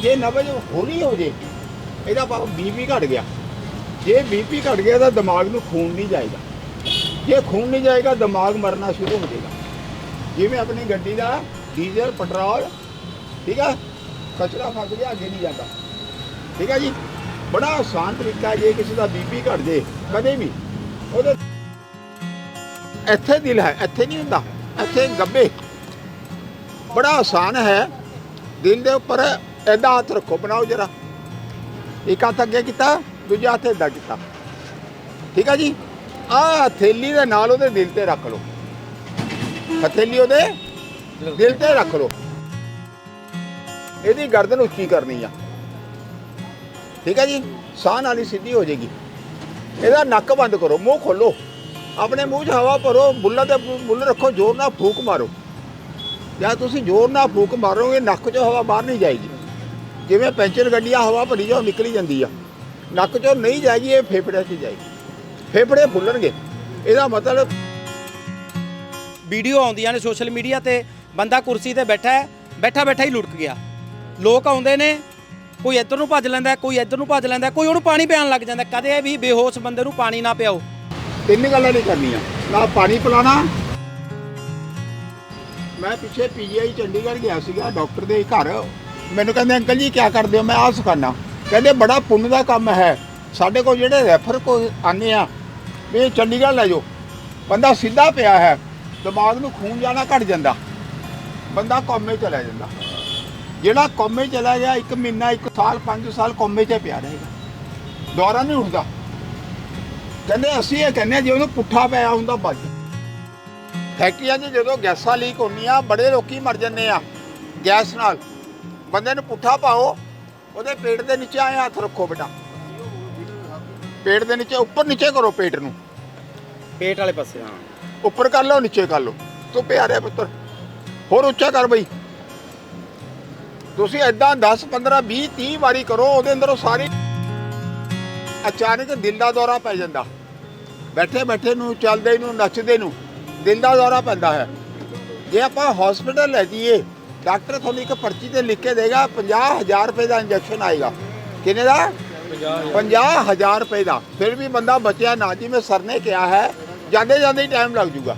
ਜੇ ਨਬਜ ਹੌਲੀ ਹੋ ਜੇ, ਇਹਦਾ ਬੀਪੀ ਘਟ ਗਿਆ। ਜੇ ਬੀਪੀ ਘਟ ਗਿਆ ਤਾਂ ਦਿਮਾਗ ਨੂੰ ਖੂਨ ਨਹੀਂ ਜਾਏਗਾ। ਜੇ ਖੂਨ ਨਹੀਂ ਜਾਏਗਾ, ਦਿਮਾਗ ਮਰਨਾ ਸ਼ੁਰੂ ਹੋ ਜਾਏਗਾ। ਜਿਵੇਂ ਆਪਣੀ ਗੱਡੀ ਦਾ ਡੀਜ਼ਲ, ਪੈਟਰੋਲ, ਠੀਕ ਆ, ਕਚਰਾ ਫਸ ਗਿਆ, ਅੱਗੇ ਨਹੀਂ ਜਾਂਦਾ। ਠੀਕ ਆ ਜੀ? ਬੜਾ ਆਸਾਨ ਤਰੀਕਾ ਜੇ ਕਿਸੇ ਦਾ ਬੀਪੀ ਘਟ ਜੇ, ਕਦੇ ਵੀ। ਉਹਦੇ ਇੱਥੇ ਦਿਲ ਹੈ, ਇੱਥੇ ਨਹੀਂ ਹੁੰਦਾ। ਇੱਥੇ ਗੱਬੇ। ਬੜਾ ਆਸਾਨ ਹੈ। ਦਿਲ ਦੇ ਉੱਪਰ ਐਦਾਂ ਹੱਥ ਰੱਖੋ, ਬਣਾਓ ਜਰਾ। ਇੱਕ ਹੱਥ ਅੱਗੇ ਕੀਤਾ, ਦੂਜਾ ਹੱਥ ਏਦਾਂ ਕੀਤਾ। ਠੀਕ ਆ ਜੀ? ਆ ਹਥੇਲੀ ਦੇ ਨਾਲ ਉਹਦੇ ਦਿਲ ਤੇ ਰੱਖ ਲਓ। ਹਥੇਲੀ ਉਹਦੇ ਦਿਲ ਤੇ ਰੱਖ ਲਓ। ਇਹਦੀ ਗਰਦਨ ਉੱਚੀ ਕਰਨੀ ਆ? ਠੀਕ ਹੈ ਜੀ? ਸਾਹ ਨਾਲ ਹੀ ਸਿੱਧੀ ਹੋ ਜਾਏਗੀ। ਇਹਦਾ ਨੱਕ ਬੰਦ ਕਰੋ, ਮੂੰਹ ਖੋਲੋ। ਆਪਣੇ ਮੂੰਹ 'ਚ ਹਵਾ ਭਰੋ, ਬੁੱਲਾਂ ਤੇ ਬੁੱਲ ਰੱਖੋ, ਜ਼ੋਰ ਨਾਲ ਫੂਕ ਮਾਰੋ। ਜਾਂ ਤੁਸੀਂ ਜ਼ੋਰ ਨਾਲ ਫੂਕ ਮਾਰੋਗੇ, ਨੱਕ 'ਚੋਂ ਹਵਾ ਬਾਹਰ ਨਹੀਂ ਜਾਏਗੀ। ਜਿਵੇਂ ਪੈਂਚਰ ਗੱਡੀਆਂ ਹਵਾ ਭਰੀ ਜਾਓ ਨਿਕਲੀ ਜਾਂਦੀ ਆ। ਨੱਕ 'ਚੋਂ ਨਹੀਂ ਜਾਏਗੀ ਇਹ ਫੇਫੜਿਆਂ 'ਚ ਜਾਏਗੀ। ਫੇਫੜੇ ਫੁੱਲਣਗੇ। ਇਹਦਾ ਮਤਲਬ ਵੀਡੀਓ ਆਉਂਦੀਆਂ ਨੇ ਸੋਸ਼ਲ ਮੀਡੀਆ ਤੇ ਬੰਦਾ ਕੁਰਸੀ ਤੇ ਬੈਠਾ ਹੈ ਬੈਠਾ ਬੈਠਾ ਹੀ ਲੁੜਕ ਗਿਆ। ਲੋਕ ਆਉਂਦੇ ਨੇ ਕੋਈ ਇੱਧਰ ਨੂੰ ਭੱਜ ਲੈਂਦਾ ਕੋਈ ਇੱਧਰ ਨੂੰ ਭੱਜ ਲੈਂਦਾ ਕੋਈ ਉਹਨੂੰ ਪਾਣੀ ਪਿਆਉਣ ਲੱਗ ਜਾਂਦਾ। ਕਦੇ ਵੀ ਬੇਹੋਸ਼ ਬੰਦੇ ਨੂੰ ਪਾਣੀ ਨਾ ਪਿਆਓ। ਤਿੰਨ ਗੱਲਾਂ ਨਹੀਂ ਕਰਨੀਆਂ। ਨਾ ਪਾਣੀ ਪਿਲਾਣਾ ਮੈਂ ਪਿੱਛੇ ਪੀਜੀਆਈ ਚੰਡੀਗੜ੍ਹ ਗਿਆ ਸੀਗਾ ਡਾਕਟਰ ਦੇ ਘਰ। ਮੈਨੂੰ ਕਹਿੰਦੇ, ਅੰਕਲ ਜੀ ਕੀ ਕਰਦੇ ਹੋ? ਮੈਂ ਆਹ ਸਿਖਾਨਾ ਕਹਿੰਦੇ, ਬੜਾ ਪੁੰਨ ਦਾ ਕੰਮ ਹੈ। ਸਾਡੇ ਕੋਲ ਜਿਹੜੇ ਰੈਫਰ ਕੋ ਆਨੇ ਆ ਵੀ ਇਹ ਚੰਡੀਗੜ੍ਹ ਲੈ ਜਾਓ। ਬੰਦਾ ਸਿੱਧਾ ਪਿਆ ਹੈ, ਦਿਮਾਗ ਨੂੰ ਖੂਨ ਜਾਣਾ ਘਟ ਜਾਂਦਾ। ਬੰਦਾ ਕੋਮੇ ਚਲਾ ਜਾਂਦਾ। ਜਿਹੜਾ ਕੋਮੇ ਚਲਾ ਗਿਆ, ਇੱਕ ਮਹੀਨਾ, ਇੱਕ ਸਾਲ, ਪੰਜ ਸਾਲ ਕੋਮੇ 'ਚ ਪਿਆ ਰਹੇਗਾ। ਦੁਬਾਰਾ ਨਹੀਂ ਉੱਠਦਾ। ਕਹਿੰਦੇ, ਅਸੀਂ ਇਹ ਕਹਿੰਦੇ ਹਾਂ, ਜੇ ਉਹਨੂੰ ਪੁੱਠਾ ਪਿਆ ਹੁੰਦਾ, ਬਚ ਫੈਕਟਰੀਆਂ 'ਚ ਜਦੋਂ ਗੈਸਾਂ ਲੀਕ ਹੁੰਦੀਆਂ, ਬੜੇ ਲੋਕੀ ਮਰ ਜਾਂਦੇ ਆ, ਗੈਸ ਨਾਲ। ਬੰਦੇ ਨੂੰ ਪੁੱਠਾ ਪਾਓ ਉਹਦੇ ਪੇਟ ਦੇ ਨੀਚੇ ਆਏ ਹੱਥ ਰੱਖੋ ਬੇਟਾ। ਪੇਟ ਦੇ ਨੀਚੇ ਉੱਪਰ ਨੀਚੇ ਕਰੋ ਪੇਟ ਨੂੰ। ਪੇਟ ਵਾਲੇ ਪਾਸੇ ਹਾਂ। ਉੱਪਰ ਕਰ ਲਓ ਨੀਚੇ ਕਰ ਲਓ। ਤੂੰ ਪਿਆਰਿਆ ਪੁੱਤਰ ਹੋਰ ਉੱਚਾ ਕਰ ਬਈ। ਤੁਸੀਂ ਐਦਾਂ 10 15 20 30 ਵਾਰੀ ਕਰੋ ਉਹਦੇ ਅੰਦਰੋਂ ਸਾਰੀ ਅਚਾਨਕ ਦਿਲ ਦਾ ਦੌਰਾ ਪੈ ਜਾਂਦਾ। ਬੈਠੇ ਬੈਠੇ ਨੂੰ ਚੱਲਦੇ ਨੂੰ ਨੱਚਦੇ ਨੂੰ ਦਿਲ ਦਾ ਦੌਰਾ ਪੈਂਦਾ ਹੈ। ਜੇ ਆਪਾਂ ਹਸਪੀਟਲ ਲੈ ਜਾਈਏ ਡਾਕਟਰ ਤੁਹਾਨੂੰ ਇੱਕ ਪਰਚੀ ਤੇ ਲਿਖ ਕੇ ਦੇਗਾ 50000 ਰੁਪਏ ਦਾ ਇੰਜੈਕਸ਼ਨ ਆਏਗਾ। ਕਿੰਨੇ ਦਾ? 50000 ਰੁਪਏ ਦਾ। ਫਿਰ ਵੀ ਬੰਦਾ ਬਚਿਆ ਨਾ, ਜਿਵੇਂ ਸਰ ਨੇ ਕਿਹਾ ਹੈ, ਜਾਂਦੇ ਜਾਂਦੇ ਹੀ ਟਾਈਮ ਲੱਗ ਜੂਗਾ।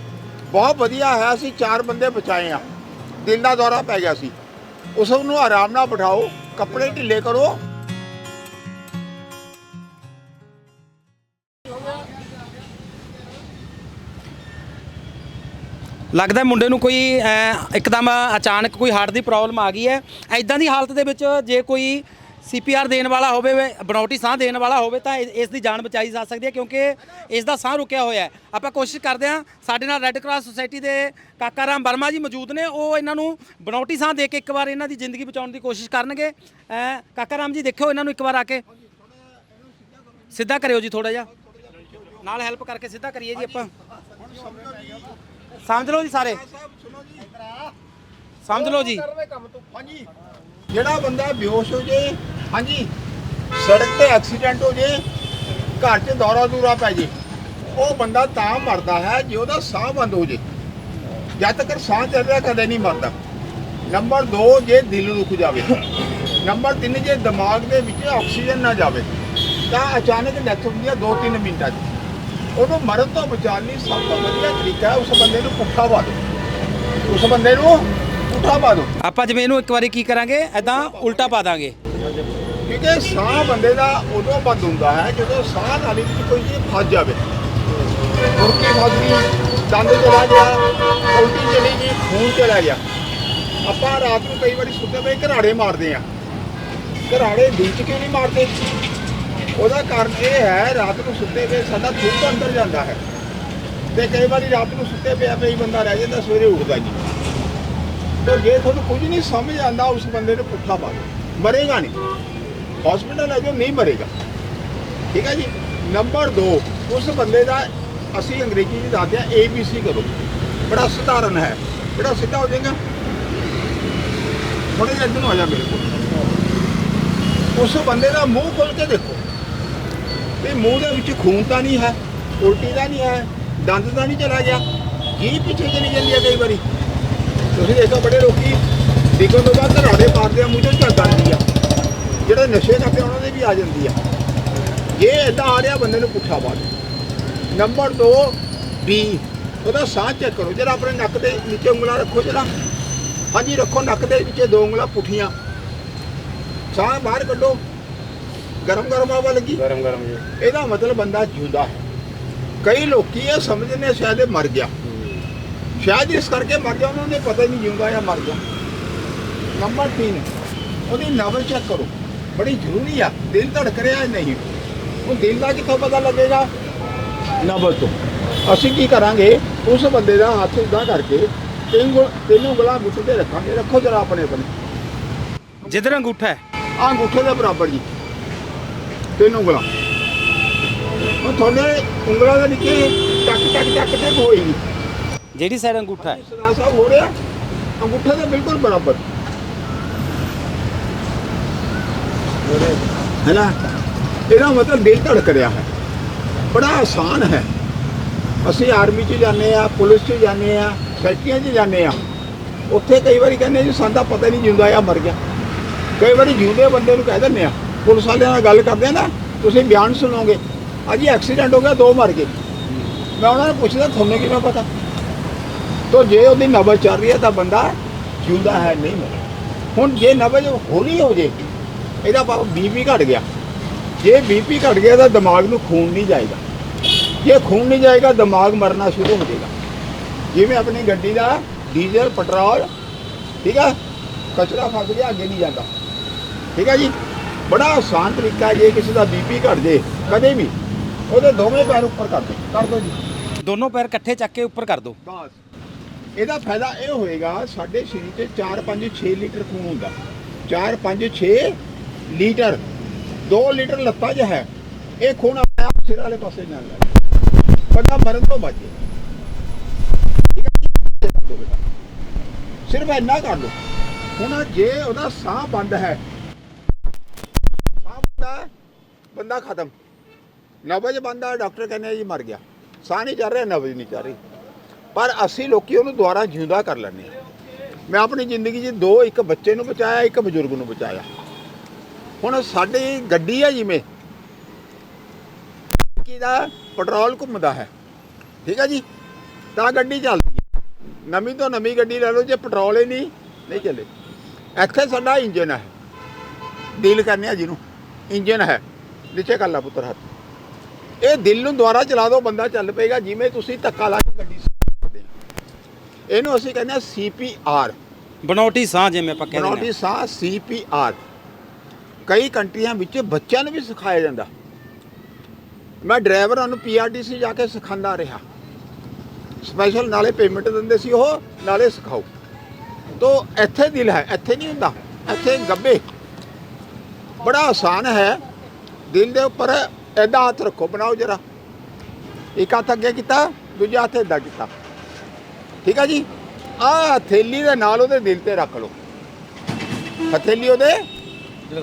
ਬਹੁਤ ਵਧੀਆ ਹੈ, ਅਸੀਂ ਚਾਰ ਬੰਦੇ ਬਚਾਏ ਆ। ਦਿਲ ਦਾ ਦੌਰਾ ਪੈ ਗਿਆ ਸੀ। ਉਸ ਨੂੰ ਆਰਾਮ ਨਾਲ ਬਿਠਾਓ, ਕੱਪੜੇ ਢਿੱਲੇ ਕਰੋ ਲੱਗਦਾ ਮੁੰਡੇ ਨੂੰ ਕੋਈ ਇੱਕਦਮ ਅਚਾਨਕ ਕੋਈ ਹਾਰਟ ਦੀ ਪ੍ਰੋਬਲਮ ਆ ਗਈ ਹੈ। ਐਦਾਂ ਦੀ ਹਾਲਤ ਦੇ ਵਿੱਚ ਜੇ ਕੋਈ ਸੀਪੀਆਰ ਦੇਣ ਵਾਲਾ ਹੋਵੇ ਬਨੌਟੀ ਸਾਹ ਦੇਣ ਵਾਲਾ ਹੋਵੇ, ਤਾਂ ਇਹ- ਇਸ ਦੀ ਜਾਨ ਬਚਾਈ ਜਾ ਸਕਦੀ ਹੈ ਕਿਉਂਕਿ ਇਸ ਦਾ ਸਾਹ ਰੁਕਿਆ ਹੋਇਆ ਹੈ। ਆਪਾਂ ਕੋਸ਼ਿਸ਼ ਕਰਦੇ ਹਾਂ, ਸਾਡੇ ਨਾਲ ਰੈੱਡ ਕਰਾਸ ਸੁਸਾਇਟੀ ਦੇ ਕਾਕਾ ਰਾਮ ਵਰਮਾ ਜੀ ਮੌਜੂਦ ਨੇ। ਉਹ ਇਹਨਾਂ ਨੂੰ ਬਨੌਟੀ ਸਾਹ ਦੇ ਕੇ ਇੱਕ ਵਾਰ ਇਹਨਾਂ ਦੀ ਜ਼ਿੰਦਗੀ ਬਚਾਉਣ ਦੀ ਕੋਸ਼ਿਸ਼ ਕਰਨਗੇ। ਕਾਕਾ ਰਾਮ ਜੀ, ਦੇਖਿਓ ਇਹਨਾਂ ਨੂੰ ਇੱਕ ਵਾਰ ਆ ਕੇ। ਸਿੱਧਾ ਕਰਿਓ ਜੀ ਥੋੜਾ ਜਿਹਾ। ਨਾਲ ਹੈਲਪ ਕਰਕੇ ਸਿੱਧਾ ਕਰੀਏ ਜੀ ਆਪਾਂ। ਸਮਝ ਲਓ ਜੀ ਸਾਰੇ। ਸਮਝ ਲਓ ਜੀ। ਹਾਂਜੀ। ਜਿਹੜਾ ਬੰਦਾ ਬੇਹੋਸ਼ ਹੋ ਜੇ, ਹਾਂਜੀ, ਸੜਕ ਤੇ ਐਕਸੀਡੈਂਟ ਹੋ ਜੇ, ਘਰ 'ਚ ਦੌਰਾ ਦੂਰਾ ਪੈ ਜੇ, ਉਹ ਬੰਦਾ ਤਾਂ ਮਰਦਾ ਹੈ ਜੇ ਉਹਦਾ ਸਾਹ ਬੰਦ ਹੋ ਜੇ। ਜਦ ਤੱਕ ਸਾਹ ਚੱਲ ਰਿਹਾ ਕਦੇ ਨਹੀਂ ਮਰਦਾ। ਨੰਬਰ 2 ਜੇ ਦਿਲ ਰੁਕ ਜਾਵੇ। ਨੰਬਰ 3 ਜੇ ਦਿਮਾਗ ਦੇ ਵਿੱਚ ਆਕਸੀਜਨ ਨਾ ਜਾਵੇ, ਤਾਂ ਅਚਾਨਕ ਡੈਥ ਹੁੰਦੀ ਹੈ 2-3 ਮਿੰਟਾਂ 'ਚ। ਉਹਨੂੰ ਮਰਨ ਤੋਂ ਬਚਾਉਣ ਲਈ ਸਭ ਤੋਂ ਵਧੀਆ ਤਰੀਕਾ ਉਸ ਬੰਦੇ ਨੂੰ ਪੁੱਠਾ ਪਾ ਦਿਓ। ਉਸ ਬੰਦੇ ਨੂੰ ਪੁੱਠਾ ਪਾ ਦਿਓ। ਆਪਾਂ ਜਿਵੇਂ ਇਹਨੂੰ ਇੱਕ ਵਾਰੀ ਕੀ ਕਰਾਂਗੇ? ਐਦਾਂ ਉਲਟਾ ਪਾ ਦਾਂਗੇ। ਕਿਉਂਕਿ ਸਾਹ ਬੰਦੇ ਦਾ ਉਦੋਂ ਬੰਦ ਹੁੰਦਾ ਹੈ ਜਦੋਂ ਸਾਹ ਨਾਲੀ ਵਿੱਚ ਕੋਈ ਚੀਜ਼ ਫਸ ਜਾਵੇ। ਮੁਰਕੀ ਫਸ ਗਈ ਦੰਦ ਚਲਾ ਗਿਆ ਉਲਟੀ ਚਲੀ ਗਈ ਖੂਨ ਚਲਾ ਗਿਆ। ਆਪਾਂ ਰਾਤ ਨੂੰ ਕਈ ਵਾਰੀ ਸੁੱਤੇ ਪਏ ਘਰਾੜੇ ਮਾਰਦੇ ਆ ਘਰਾੜੇ 'ਚ ਕਿਉਂ ਨਹੀਂ ਮਾਰਦੇ? ਉਹਦਾ ਕਾਰਨ ਇਹ ਹੈ, ਰਾਤ ਨੂੰ ਸੁੱਤੇ ਪਏ, ਸਾਡਾ ਥੁੱਕ ਅੰਦਰ ਜਾਂਦਾ ਹੈ। ਤੇ ਕਈ ਵਾਰੀ ਰਾਤ ਨੂੰ ਸੁੱਤੇ ਪਿਆ ਪਿਆ ਬੰਦਾ ਰਹਿ ਜਾਂਦਾ, ਸਵੇਰੇ ਉੱਠਦਾ ਜੀ ਤੇ ਜੇ ਤੁਹਾਨੂੰ ਕੁਝ ਨਹੀਂ ਸਮਝ ਆਉਂਦਾ, ਉਸ ਬੰਦੇ ਨੂੰ ਪੁੱਠਾ ਪਾ ਦਿਓ। ਮਰੇਗਾ ਨਹੀਂ। ਹਸਪੀਟਲ ਲੈ ਜਾਓ ਨਹੀਂ ਮਰੇਗਾ। ਠੀਕ ਹੈ ਜੀ? ਨੰਬਰ 2 ਉਸ ਬੰਦੇ ਦਾ ਅਸੀਂ ਅੰਗਰੇਜ਼ੀ ਵਿੱਚ ਦੱਸਦੇ ਆ ABC ਕਰੋ। ਬੜਾ ਸਧਾਰਨ ਹੈ। ਬੜਾ ਸਿੱਧਾ ਹੋ ਜਾਏਗਾ। ਥੋੜੇ ਜਿਹਾ ਇੱਧਰ ਨੂੰ ਆ ਜਾ ਮੇਰੇ ਕੋਲ। ਉਸ ਬੰਦੇ ਦਾ ਮੂੰਹ ਖੋਲ ਕੇ ਦੇਖੋ। ਵੀ ਮੂੰਹ ਦੇ ਵਿੱਚ ਖੂਨ ਤਾਂ ਨਹੀਂ ਹੈ, ਉਲਟੀ ਤਾਂ ਨਹੀਂ ਹੈ, ਦੰਦ ਤਾਂ ਨਹੀਂ ਚਲਾ ਗਿਆ। ਕੀ ਪਿੱਛੇ ਚਲੀ ਜਾਂਦੀ ਹੈ ਕਈ ਵਾਰੀ? ਤੁਸੀਂ ਦੇਖੋ ਬੜੇ ਲੋਕੀ ਡਿੱਗਣ ਤੋਂ ਬਾਅਦ ਘਰਾੜੇ ਮਾਰਦੇ ਆ, ਮੂੰਹ ਚੋਂ ਝੱਗ ਆਉਂਦੀ ਆ। ਜਿਹੜੇ ਨਸ਼ੇ ਕਰਦੇ ਉਹਨਾਂ ਦੇ ਵੀ ਆ ਜਾਂਦੀ ਆ। ਜੇ ਇਦਾਂ ਆ ਰਿਹਾ ਬੰਦੇ ਨੂੰ ਪੁੱਠਾ ਪਾ ਨੰਬਰ 2 ਬੀ ਉਹਦਾ ਸਾਹ ਚੈੱਕ ਕਰੋ। ਜਿਹੜਾ ਆਪਣੇ ਨੱਕ ਦੇ ਨੀਚੇ ਉਂਗਲਾਂ ਰੱਖੋ ਜਰਾ। ਹਾਂਜੀ, ਰੱਖੋ ਨੱਕ ਦੇ ਵਿੱਚ ਦੋ ਉਂਗਲਾਂ ਪੁੱਠੀਆਂ। ਸਾਹ ਬਾਹਰ ਕੱਢੋ। ਗਰਮ ਗਰਮ ਹਵਾ ਲੱਗੀ। ਗਰਮ ਗਰਮ ਜੀ। ਇਹਦਾ ਮਤਲਬ ਬੰਦਾ ਜਿਉਂਦਾ ਹੈ। ਕਈ ਲੋਕੀ ਇਹ ਸਮਝਦੇ ਨੇ ਸ਼ਾਇਦ ਇਹ ਮਰ ਗਿਆ। ਸ਼ਾਇਦ ਇਸ ਕਰਕੇ ਮਰ ਗਿਆ ਉਹਨਾਂ ਨੂੰ ਪਤਾ ਹੀ ਨਹੀਂ ਜਿਉਂਦਾ ਜਾਂ ਮਰ ਗਿਆ। ਨੰਬਰ 3 ਉਹਦੀ ਨਬਜ਼ ਚੈੱਕ ਕਰੋ। ਬੜੀ ਜ਼ਰੂਰੀ ਆ ਦਿਲ ਧੜਕ ਰਿਹਾ ਹੈ ਨਹੀਂ? ਉਹ ਦਿਲ ਦਾ ਕਿੱਥੋਂ ਪਤਾ ਲੱਗੇਗਾ? ਨਬਜ਼ ਤੋਂ। ਅਸੀਂ ਕੀ ਕਰਾਂਗੇ? ਉਸ ਬੰਦੇ ਦਾ ਹੱਥ ਇਦਾਂ ਕਰਕੇ ਤਿੰਨ ਤਿੰਨ ਉਂਗਲਾਂ ਗੁੱਟ ਤੇ ਰੱਖਾਂਗੇ। ਰੱਖੋ ਜਰਾ ਆਪਣੇ ਆਪਣੇ। ਜਿੱਧਰ ਅੰਗੂਠਾ ਹੈ। ਆ ਅੰਗੂਠੇ ਦੇ ਬਰਾਬਰ ਜੀ। ਤਿੰਨ ਉਂਗਲਾਂ। ਉਹ ਤੁਹਾਡੇ ਉਂਗਲਾਂ ਦੇ ਨੀਚੇ ਟੱਕ ਟੱਕ ਟੱਕ ਟੱਕ ਹੋਏਗੀ ਜਿਹੜੀ ਸਾਈਡ ਅੰਗੂਠਾ ਹੈ। ਸਦਾ ਸਾਹਿਬ ਹੋ ਰਿਹਾ। ਅੰਗੂਠੇ ਦੇ ਬਿਲਕੁਲ ਬਰਾਬਰ। ਹੈ ਨਾ? ਇਹਦਾ ਮਤਲਬ ਦਿਲ ਧੜਕ ਰਿਹਾ ਹੈ। ਬੜਾ ਆਸਾਨ ਹੈ। ਅਸੀਂ ਆਰਮੀ 'ਚ ਜਾਂਦੇ ਆ ਪੁਲਿਸ 'ਚ ਜਾਂਦੇ ਆ ਫੈਕਟਰੀਆਂ 'ਚ ਜਾਂਦੇ ਆ ਉੱਥੇ ਕਈ ਵਾਰੀ ਕਹਿੰਦੇ ਜੀ ਤਾਂ ਪਤਾ ਨਹੀਂ ਜਿਉਂਦਾ ਆ ਮਰ ਗਿਆ। ਕਈ ਵਾਰੀ ਜਿਉਂਦੇ ਬੰਦੇ ਨੂੰ ਕਹਿ ਦਿੰਦੇ ਆ ਪੁਲਿਸ ਵਾਲਿਆਂ ਨਾਲ ਗੱਲ ਕਰਦੇ ਆ ਨਾ, ਤੁਸੀਂ ਬਿਆਨ ਸੁਣੋਗੇ। ਅਜੀ ਐਕਸੀਡੈਂਟ ਹੋ ਗਿਆ, ਦੋ ਮਰ ਗਏ। ਮੈਂ ਉਹਨਾਂ ਨੂੰ ਪੁੱਛਦਾ, ਤੁਹਾਨੂੰ ਕਿਵੇਂ ਪਤਾ? ਤੋ ਜੇ ਉਹਦੀ ਨਬਜ਼ ਚੱਲ ਰਹੀ ਹੈ ਤਾਂ ਬੰਦਾ ਜਿਉਂਦਾ ਹੈ, ਨਹੀਂ ਮਰਿਆ। ਹੁਣ ਜੇ ਨਬਜ਼ ਹੌਲੀ ਹੋ ਜੇ, ਇਹਦਾ ਭਾਵ ਬੀਪੀ ਘਟ ਗਿਆ। ਜੇ ਬੀਪੀ ਘਟ ਗਿਆ ਤਾਂ ਦਿਮਾਗ ਨੂੰ ਖੂਨ ਨਹੀਂ ਜਾਏਗਾ। ਜੇ ਖੂਨ ਨਹੀਂ ਜਾਏਗਾ, ਦਿਮਾਗ ਮਰਨਾ ਸ਼ੁਰੂ ਹੋ ਜਾਏਗਾ। ਜਿਵੇਂ ਆਪਣੀ ਗੱਡੀ ਦਾ ਡੀਜ਼ਲ, ਪੈਟਰੋਲ, ਠੀਕ ਆ, ਕਚਰਾ ਫਸ ਗਿਆ, ਅੱਗੇ ਨਹੀਂ ਜਾਂਦਾ। ਠੀਕ ਆ ਜੀ? ਬੜਾ ਆਸਾਨ ਤਰੀਕਾ ਜੇ ਕਿਸੇ ਦਾ ਬੀਪੀ ਘਟ ਜੇ ਕਦੇ ਵੀ। ਉਹਦੇ ਦੋਵੇਂ ਪੈਰ ਉੱਪਰ ਕਰ ਦਿਓ। ਕਰ ਦਿਓ ਜੀ। ਦੋਨੋਂ ਪੈਰ ਇਕੱਠੇ ਚੱਕ ਕੇ ਉੱਪਰ ਕਰ ਦਿਓ। ਬਸ। ਇਹਦਾ ਫਾਇਦਾ ਇਹ ਹੋਏਗਾ ਸਾਡੇ ਸਰੀਰ 'ਚ 4 5 6 ਲੀਟਰ ਖੂਨ ਹੁੰਦਾ। 4 5 6 ਲੀਟਰ। 2 ਲੀਟਰ ਲੱਤਾਂ 'ਚ ਹੈ। ਇਹ ਖੂਨ ਆਪਣੇ ਆਪ ਸਿਰ ਵਾਲੇ ਪਾਸੇ ਨਾਲ ਬੰਦਾ ਮਰਨ ਤੋਂ ਬਚੇ ਠੀਕ ਹੈ। ਸਿਰਫ ਇੰਨਾ ਕਰ ਲਓ। ਹੁਣ ਜੇ ਉਹਦਾ ਸਾਹ ਬੰਦ ਹੈ ਸਾਹ ਬੰਦ ਹੈ ਬੰਦਾ ਖਤਮ ਨਬਜ਼ ਬੰਦਾ, ਡਾਕਟਰ ਕਹਿੰਦੇ ਜੀ ਮਰ ਗਿਆ। ਸਾਹ ਨਹੀਂ ਚੱਲ ਰਿਹਾ ਨਬਜ਼ ਨਹੀਂ ਚੱਲ ਰਹੀ। ਪਰ ਅਸੀਂ ਲੋਕੀ ਉਹਨੂੰ ਦੁਬਾਰਾ ਜਿਉਂਦਾ ਕਰ ਲੈਂਦੇ ਹਾਂ। ਮੈਂ ਆਪਣੀ ਜ਼ਿੰਦਗੀ 'ਚ ਦੋ, ਇੱਕ ਬੱਚੇ ਨੂੰ ਬਚਾਇਆ, ਇੱਕ ਬਜ਼ੁਰਗ ਨੂੰ ਬਚਾਇਆ। ਹੁਣ ਸਾਡੀ ਗੱਡੀ ਆ ਜਿਵੇਂ। ਕੀ ਦਾ ਪੈਟਰੋਲ ਘੁੰਮਦਾ ਹੈ। ਠੀਕ ਹੈ ਜੀ? ਤਾਂ ਗੱਡੀ ਚੱਲਦੀ ਹੈ ਨਵੀਂ ਤੋਂ ਨਵੀਂ ਗੱਡੀ ਲੈ ਲਓ, ਜੇ ਪੈਟਰੋਲ ਹੀ ਨਹੀਂ ਨਹੀਂ ਚੱਲੇ। ਇੱਥੇ ਸਾਡਾ ਇੰਜਨ ਹੈ। ਡੀਲ ਕਰਨੇ ਆ ਜਿਹਨੂੰ। ਇੰਜਨ ਹੈ ਨੀਚੇ ਕਰ ਲਾ ਪੁੱਤਰ ਹੱਥ। ਇਹ ਦਿਲ ਨੂੰ ਦੁਬਾਰਾ ਚਲਾ ਦਿਓ ਬੰਦਾ ਚੱਲ ਪਏਗਾ ਜਿਵੇਂ ਤੁਸੀਂ ਧੱਕਾ ਲਾ ਕੇ ਗੱਡੀ ਆ ਇਹਨੂੰ ਅਸੀਂ ਕਹਿੰਦੇ ਆ ਸੀਪੀਆਰ ਬਨੌਟੀ ਸਾਹ ਜਿਵੇਂ ਬਨੌਟੀ ਨੇ। ਸਾਹ ਸੀਪੀਆਰ ਕਈ ਕੰਟਰੀਆਂ ਵਿੱਚ ਬੱਚਿਆਂ ਨੂੰ ਵੀ ਸਿਖਾਇਆ ਜਾਂਦਾ। ਮੈਂ ਡਰਾਈਵਰਾਂ ਨੂੰ ਪੀਆਰਟੀਸੀ ਜਾ ਕੇ ਸਿਖਾਉਂਦਾ ਰਿਹਾ। ਸਪੈਸ਼ਲ ਨਾਲੇ ਪੇਮੈਂਟ ਦਿੰਦੇ ਸੀ ਉਹ ਨਾਲੇ ਸਿਖਾਓ। ਤੋ ਇੱਥੇ ਦਿਲ ਹੈ ਇੱਥੇ ਨਹੀਂ ਹੁੰਦਾ। ਇੱਥੇ ਗੱਬੇ। ਬੜਾ ਆਸਾਨ ਹੈ। ਦਿਲ ਦੇ ਉੱਪਰ ਐਦਾਂ ਹੱਥ ਰੱਖੋ ਬਣਾਓ ਜਰਾ। ਇੱਕ ਹੱਥ ਅੱਗੇ ਕੀਤਾ ਦੂਜਾ ਹੱਥ ਏਦਾਂ ਕੀਤਾ। ਠੀਕ ਆ ਜੀ? ਆ ਹਥੇਲੀ ਦੇ ਨਾਲ ਉਹਦੇ ਦਿਲ ਤੇ ਰੱਖ ਲਓ। ਹਥੇਲੀ ਉਹਦੇ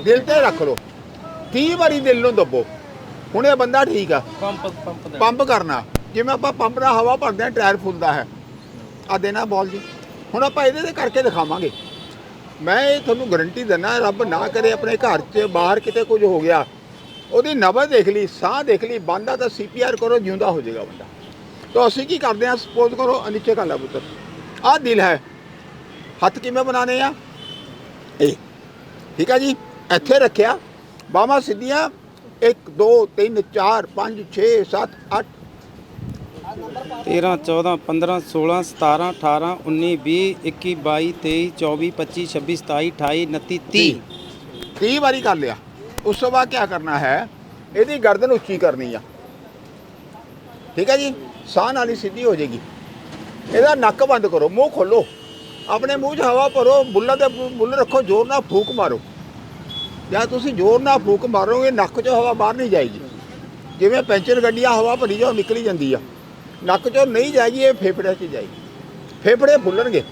ਦਿਲ ਤੇ ਰੱਖ ਲਓ। 30 ਵਾਰੀ ਦਿਲ ਨੂੰ ਦੱਬੋ। ਹੁਣ ਇਹ ਬੰਦਾ ਠੀਕ ਆ। ਪੰਪ ਪੰਪ ਪੰਪ ਕਰਨਾ। ਜਿਵੇਂ ਆਪਾਂ ਪੰਪ ਨਾਲ ਹਵਾ ਭਰਦੇ ਆ ਟਾਇਰ ਫੁੱਲਦਾ ਹੈ। ਆ ਦੇਣਾ ਬੋਲ ਜੀ। ਹੁਣ ਆਪਾਂ ਇਹਦੇ ਤੇ ਕਰਕੇ ਦਿਖਾਵਾਂਗੇ। ਮੈਂ ਇਹ ਤੁਹਾਨੂੰ ਗਰੰਟੀ ਦਿੰਦਾ, ਰੱਬ ਨਾ ਕਰੇ ਆਪਣੇ ਘਰ 'ਚ ਬਾਹਰ ਕਿਤੇ ਕੁਝ ਹੋ ਗਿਆ। ਉਹਦੀ ਨਬਜ਼ ਦੇਖ ਲਈ, ਸਾਹ ਦੇਖ ਲਈ, ਬੰਦਾ ਤਾਂ ਸੀਪੀਆਰ ਕਰੋ, ਜਿਉਂਦਾ ਹੋ ਜਾਏਗਾ ਬੰਦਾ। ਤਾਂ ਅਸੀਂ ਕੀ ਕਰਦੇ ਹਾਂ ਸਪੋਜ਼ ਕਰੋ ਆਹ ਨੀਚੇ ਪੁੱਤਰ। ਆਹ ਦਿਲ ਹੈ। ਹੱਥ ਕਿਵੇਂ ਬਣਾਣੇ ਆ? ਇਹ। ਠੀਕ ਆ ਜੀ? ਇੱਥੇ ਰੱਖਿਆ। ਬਾਹਾਂ ਸਿੱਧੀਆਂ। 1 2 3 4 5 6 7 8 13 14 15 16 17 18 19 20 21 22 23 24 25 26 27 28 29 30 30 ਵਾਰੀ ਕਰ ਲਿਆ। ਉਸ ਤੋਂ ਬਾਅਦ ਕੀ ਕਰਨਾ ਹੈ? ਇਹਦੀ ਗਰਦਨ ਉੱਚੀ ਕਰਨੀ ਆ। ਠੀਕ ਹੈ ਜੀ? ਸਾਹ ਨਾਲ ਹੀ ਸਿੱਧੀ ਹੋ ਜਾਏਗੀ। ਇਹਦਾ ਨੱਕ ਬੰਦ ਕਰੋ, ਮੂੰਹ ਖੋਲੋ। ਆਪਣੇ ਮੂੰਹ 'ਚ ਹਵਾ ਭਰੋ, ਬੁੱਲਾਂ ਦੇ ਬੁੱਲ ਰੱਖੋ, ਜ਼ੋਰ ਨਾਲ ਫੂਕ ਮਾਰੋ। ਜਾਂ ਤੁਸੀਂ ਜ਼ੋਰ ਨਾਲ ਫੂਕ ਮਾਰੋਗੇ, ਨੱਕ 'ਚੋਂ ਹਵਾ ਬਾਹਰ ਨਹੀਂ ਜਾਏਗੀ। ਜਿਵੇਂ ਪੈਂਚਰ ਗੱਡੀਆਂ, ਹਵਾ ਭਰੀ ਜਾਓ, ਨਿਕਲੀ ਜਾਂਦੀ ਆ। ਨੱਕ 'ਚੋਂ ਨਹੀਂ ਜਾਏਗੀ, ਇਹ ਫੇਫੜਿਆਂ 'ਚ ਜਾਏਗੀ। ਫੇਫੜੇ ਫੁੱਲਣਗੇ।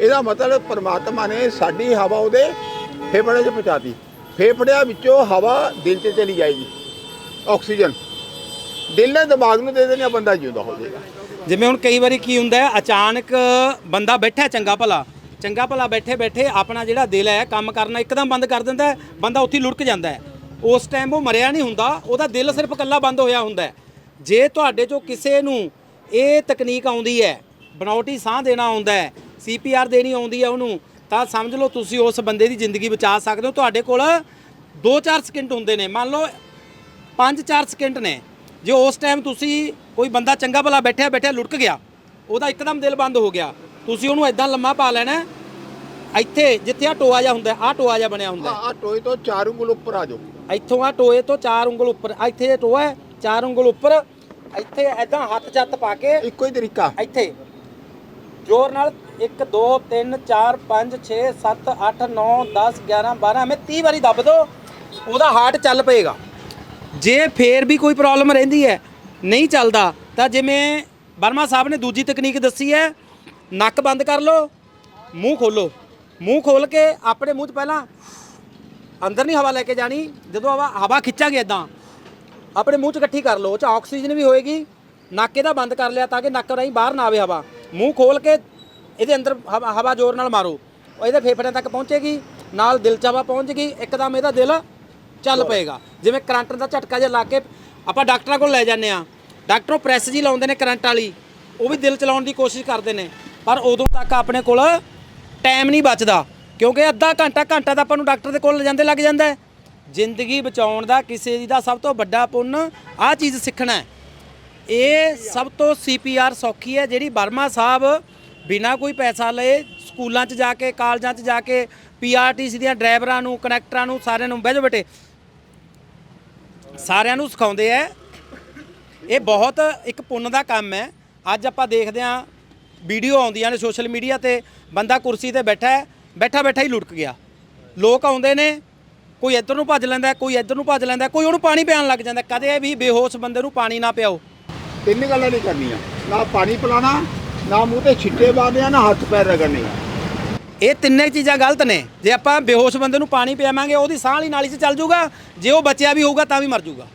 ਇਹਦਾ ਮਤਲਬ ਪਰਮਾਤਮਾ ਨੇ ਸਾਡੀ ਹਵਾ ਉਹਦੇ ਫੇਫੜਿਆਂ 'ਚ ਪਹੁੰਚਾਤੀ। ਫੇਫੜਿਆਂ ਵਿੱਚੋਂ ਹਵਾ ਦਿਲ 'ਚ ਚਲੀ ਜਾਏਗੀ। ਆਕਸੀਜਨ। ਦਿਲ ਨੇ ਦਿਮਾਗ ਨੂੰ ਦੇ ਦੇਣੀ ਆ ਬੰਦਾ ਜਿਉਂਦਾ ਹੋ ਜਾਏਗਾ। ਜਿਵੇਂ ਹੁਣ ਕਈ ਵਾਰੀ ਕੀ ਹੁੰਦਾ ਹੈ, ਅਚਾਨਕ ਬੰਦਾ ਬੈਠਾ ਚੰਗਾ ਭਲਾ। ਚੰਗਾ ਭਲਾ ਬੈਠੇ ਬੈਠੇ ਆਪਣਾ ਜਿਹੜਾ ਦਿਲ ਹੈ, ਕੰਮ ਕਰਨਾ ਇੱਕਦਮ ਬੰਦ ਕਰ ਦਿੰਦਾ ਹੈ। ਬੰਦਾ ਉੱਥੇ ਲੁੜਕ ਜਾਂਦਾ ਹੈ। ਉਸ ਟਾਈਮ ਉਹ ਮਰਿਆ ਨਹੀਂ ਹੁੰਦਾ, ਉਹਦਾ ਦਿਲ ਸਿਰਫ ਇਕੱਲਾ ਬੰਦ ਹੋਇਆ ਹੁੰਦਾ ਹੈ। ਜੇ ਤੁਹਾਡੇ ਚੋਂ ਕਿਸੇ ਨੂੰ ਇਹ ਤਕਨੀਕ ਆਉਂਦੀ ਹੈ ਬਣਾਉਟੀ ਸਾਹ ਦੇਣਾ ਆਉਂਦਾ ਹੈ ਸੀਪੀਆਰ ਦੇਣੀ ਆਉਂਦੀ ਹੈ ਉਹਨੂੰ ਤਾਂ ਸਮਝ ਲਓ ਤੁਸੀਂ ਉਸ ਬੰਦੇ ਦੀ ਜ਼ਿੰਦਗੀ ਬਚਾ ਸਕਦੇ ਹੋ ਤੁਹਾਡੇ ਕੋਲ 2-4 ਸਕਿੰਟ ਹੁੰਦੇ ਨੇ ਮੰਨ ਲਓ 5-4 ਸਕਿੰਟ ਨੇ ਜੇ ਉਸ ਟਾਈਮ ਤੁਸੀਂ ਕੋਈ ਬੰਦਾ ਚੰਗਾ ਭਲਾ ਬੈਠਿਆ ਬੈਠਿਆ ਲੁੜਕ ਗਿਆ ਉਹਦਾ ਇੱਕਦਮ ਦਿਲ ਬੰਦ ਹੋ ਗਿਆ ਤੁਸੀਂ ਉਹਨੂੰ ਐਦਾਂ ਲੰਮਾ ਪਾ ਲੈਣਾ। ਇੱਥੇ ਜਿੱਥੇ ਆ ਟੋਆ ਜਿਹਾ ਹੁੰਦਾ ਆ ਟੋਆ ਜਿਹਾ ਬਣਿਆ ਹੁੰਦਾ। ਆ ਟੋਏ ਤੋਂ ਚਾਰ ਉਂਗਲ ਉੱਪਰ ਆ ਜਾਓ ਇੱਥੋਂ ਆ ਟੋਏ ਤੋਂ 4 ਉਂਗਲ ਉੱਪਰ ਇੱਥੇ ਇਹ ਟੋਆ ਹੈ 4 ਉਂਗਲ ਉੱਪਰ ਇੱਥੇ ਐਦਾਂ ਹੱਥ ਚੱਤ ਪਾ ਕੇ ਇੱਕੋ ਹੀ ਤਰੀਕਾ। ਇੱਥੇ। ਜ਼ੋਰ ਨਾਲ 1 2 3 4 5 6 7 8 9 10 11 12 ਮੈਂ 30 ਵਾਰੀ ਦੱਬ ਦੋ ਉਹਦਾ ਹਾਰਟ ਚੱਲ ਪਏਗਾ। ਜੇ ਫੇਰ ਵੀ ਕੋਈ ਪ੍ਰੋਬਲਮ ਰਹਿੰਦੀ ਹੈ ਨਹੀਂ ਚੱਲਦਾ ਤਾਂ ਜਿਵੇਂ ਵਰਮਾ ਸਾਹਿਬ ਨੇ ਦੂਜੀ ਤਕਨੀਕ ਦੱਸੀ ਹੈ ਨੱਕ ਬੰਦ ਕਰ ਲਓ ਮੂੰਹ ਖੋਲੋ। ਮੂੰਹ ਖੋਲ ਕੇ ਆਪਣੇ ਮੂੰਹ 'ਚ ਪਹਿਲਾਂ ਅੰਦਰ ਨਹੀਂ ਹਵਾ ਲੈ ਕੇ ਜਾਣੀ ਜਦੋਂ ਹਵਾ ਹਵਾ ਖਿੱਚਾਂਗੇ ਇਦਾਂ ਆਪਣੇ ਮੂੰਹ 'ਚ ਇਕੱਠੀ ਕਰ ਲਓ ਉਹ 'ਚ ਆਕਸੀਜਨ ਵੀ ਹੋਏਗੀ ਨੱਕ ਇਹਦਾ ਬੰਦ ਕਰ ਲਿਆ ਤਾਂ ਕਿ ਨੱਕ ਰਾਹੀਂ ਬਾਹਰ ਨਾ ਆਵੇ ਹਵਾ। ਮੂੰਹ ਖੋਲ ਕੇ ਇਹਦੇ ਅੰਦਰ ਹਵਾ ਹਵਾ ਜ਼ੋਰ ਨਾਲ ਮਾਰੋ। ਇਹਦੇ ਫੇਫੜਿਆਂ ਤੱਕ ਪਹੁੰਚੇਗੀ ਨਾਲ ਦਿਲ 'ਚ ਹਵਾ ਪਹੁੰਚ ਗਈ ਇੱਕਦਮ ਇਹਦਾ ਦਿਲ ਚੱਲ ਪਏਗਾ। ਜਿਵੇਂ ਕਰੰਟ ਦਾ ਝਟਕਾ ਜਿਹਾ ਲਾ ਕੇ ਆਪਾਂ ਡਾਕਟਰਾਂ ਕੋਲ ਲੈ ਜਾਂਦੇ ਆ ਡਾਕਟਰ ਉਹ ਪ੍ਰੈਸ ਜੀ ਲਾਉਂਦੇ ਨੇ ਕਰੰਟ ਵਾਲੀ ਉਹ ਵੀ ਦਿਲ ਚਲਾਉਣ ਦੀ ਕੋਸ਼ਿਸ਼ ਕਰਦੇ ਨੇ। ਪਰ ਉਦੋਂ ਤੱਕ ਆਪਣੇ ਕੋਲ ਟਾਈਮ ਨਹੀਂ ਬਚਦਾ ਕਿਉਂਕਿ ਅੱਧਾ ਘੰਟਾ ਘੰਟਾ ਤਾਂ ਆਪਾਂ ਨੂੰ ਡਾਕਟਰ ਦੇ ਕੋਲ ਲਿਜਾਂਦੇ ਲੱਗ ਜਾਂਦਾ ਹੈ। ਜ਼ਿੰਦਗੀ ਬਚਾਉਣ ਦਾ ਕਿਸੇ ਦੀ ਦਾ ਸਭ ਤੋਂ ਵੱਡਾ ਪੁੰਨ ਆਹ ਚੀਜ਼ ਸਿੱਖਣਾ ਹੈ। ਇਹ ਸਭ ਤੋਂ ਸੀਪੀਆਰ ਸੌਖੀ ਹੈ ਜਿਹੜੀ ਬਰਮਾ ਸਾਹਿਬ ਬਿਨਾ ਕੋਈ ਪੈਸਾ ਲਏ ਸਕੂਲਾਂ 'ਚ ਜਾ ਕੇ, ਕਾਲਜਾਂ 'ਚ ਜਾ ਕੇ ਪੀਆਰਟੀਸੀ ਦੀਆਂ ਡਰਾਈਵਰਾਂ ਨੂੰ, ਕਨੈਕਟਰਾਂ ਨੂੰ ਸਾਰਿਆਂ ਨੂੰ ਬਹਿ ਜਾਓ ਬੇਟੇ। ਸਾਰਿਆਂ ਨੂੰ ਸਿਖਾਉਂਦੇ ਐ। ਇਹ ਬਹੁਤ ਇੱਕ ਪੁੰਨ ਦਾ ਕੰਮ ਹੈ ਅੱਜ ਆਪਾਂ ਦੇਖਦੇ ਹਾਂ ਵੀਡੀਓ ਆਉਂਦੀਆਂ ਨੇ ਸੋਸ਼ਲ ਮੀਡੀਆ ਤੇ, ਬੰਦਾ ਕੁਰਸੀ ਤੇ ਬੈਠਾ ਹੈ ਬੈਠਾ ਬੈਠਾ ਹੀ ਲੁੜਕ ਗਿਆ। ਲੋਕ ਆਉਂਦੇ ਨੇ ਕੋਈ ਇੱਧਰ ਨੂੰ ਭੱਜ ਲੈਂਦਾ ਕੋਈ ਇੱਧਰ ਨੂੰ ਭੱਜ ਲੈਂਦਾ ਕੋਈ ਉਹਨੂੰ ਪਾਣੀ ਪਿਆਉਣ ਲੱਗ ਜਾਂਦਾ। ਕਦੇ ਵੀ ਬੇਹੋਸ਼ ਬੰਦੇ ਨੂੰ ਪਾਣੀ ਨਾ ਪਿਆਓ। ਤਿੰਨ ਗੱਲਾਂ ਨਹੀਂ ਕਰਨੀਆਂ। ਨਾ ਪਾਣੀ ਪਿਲਾਣਾ ਨਾ ਮੂੰਹ ਤੇ ਛਿੱਟੇ ਮਾਰਨੇ ਆ, ਨਾ ਹੱਥ ਪੈਰ ਰਗੜਨੇ। ਇਹ ਤਿੰਨੇ ਚੀਜ਼ਾਂ ਗਲਤ ਨੇ। ਜੇ ਆਪਾਂ ਬੇਹੋਸ਼ ਬੰਦੇ ਨੂੰ ਪਾਣੀ ਪਿਆਵਾਂਗੇ ਉਹਦੀ ਸਾਹ ਵਾਲੀ ਨਾਲੀ 'ਚ ਚੱਲ ਜਾਊਗਾ ਜੇ ਉਹ ਬਚਿਆ ਵੀ ਹੋਊਗਾ ਤਾਂ ਵੀ ਮਰ ਜਾਊਗਾ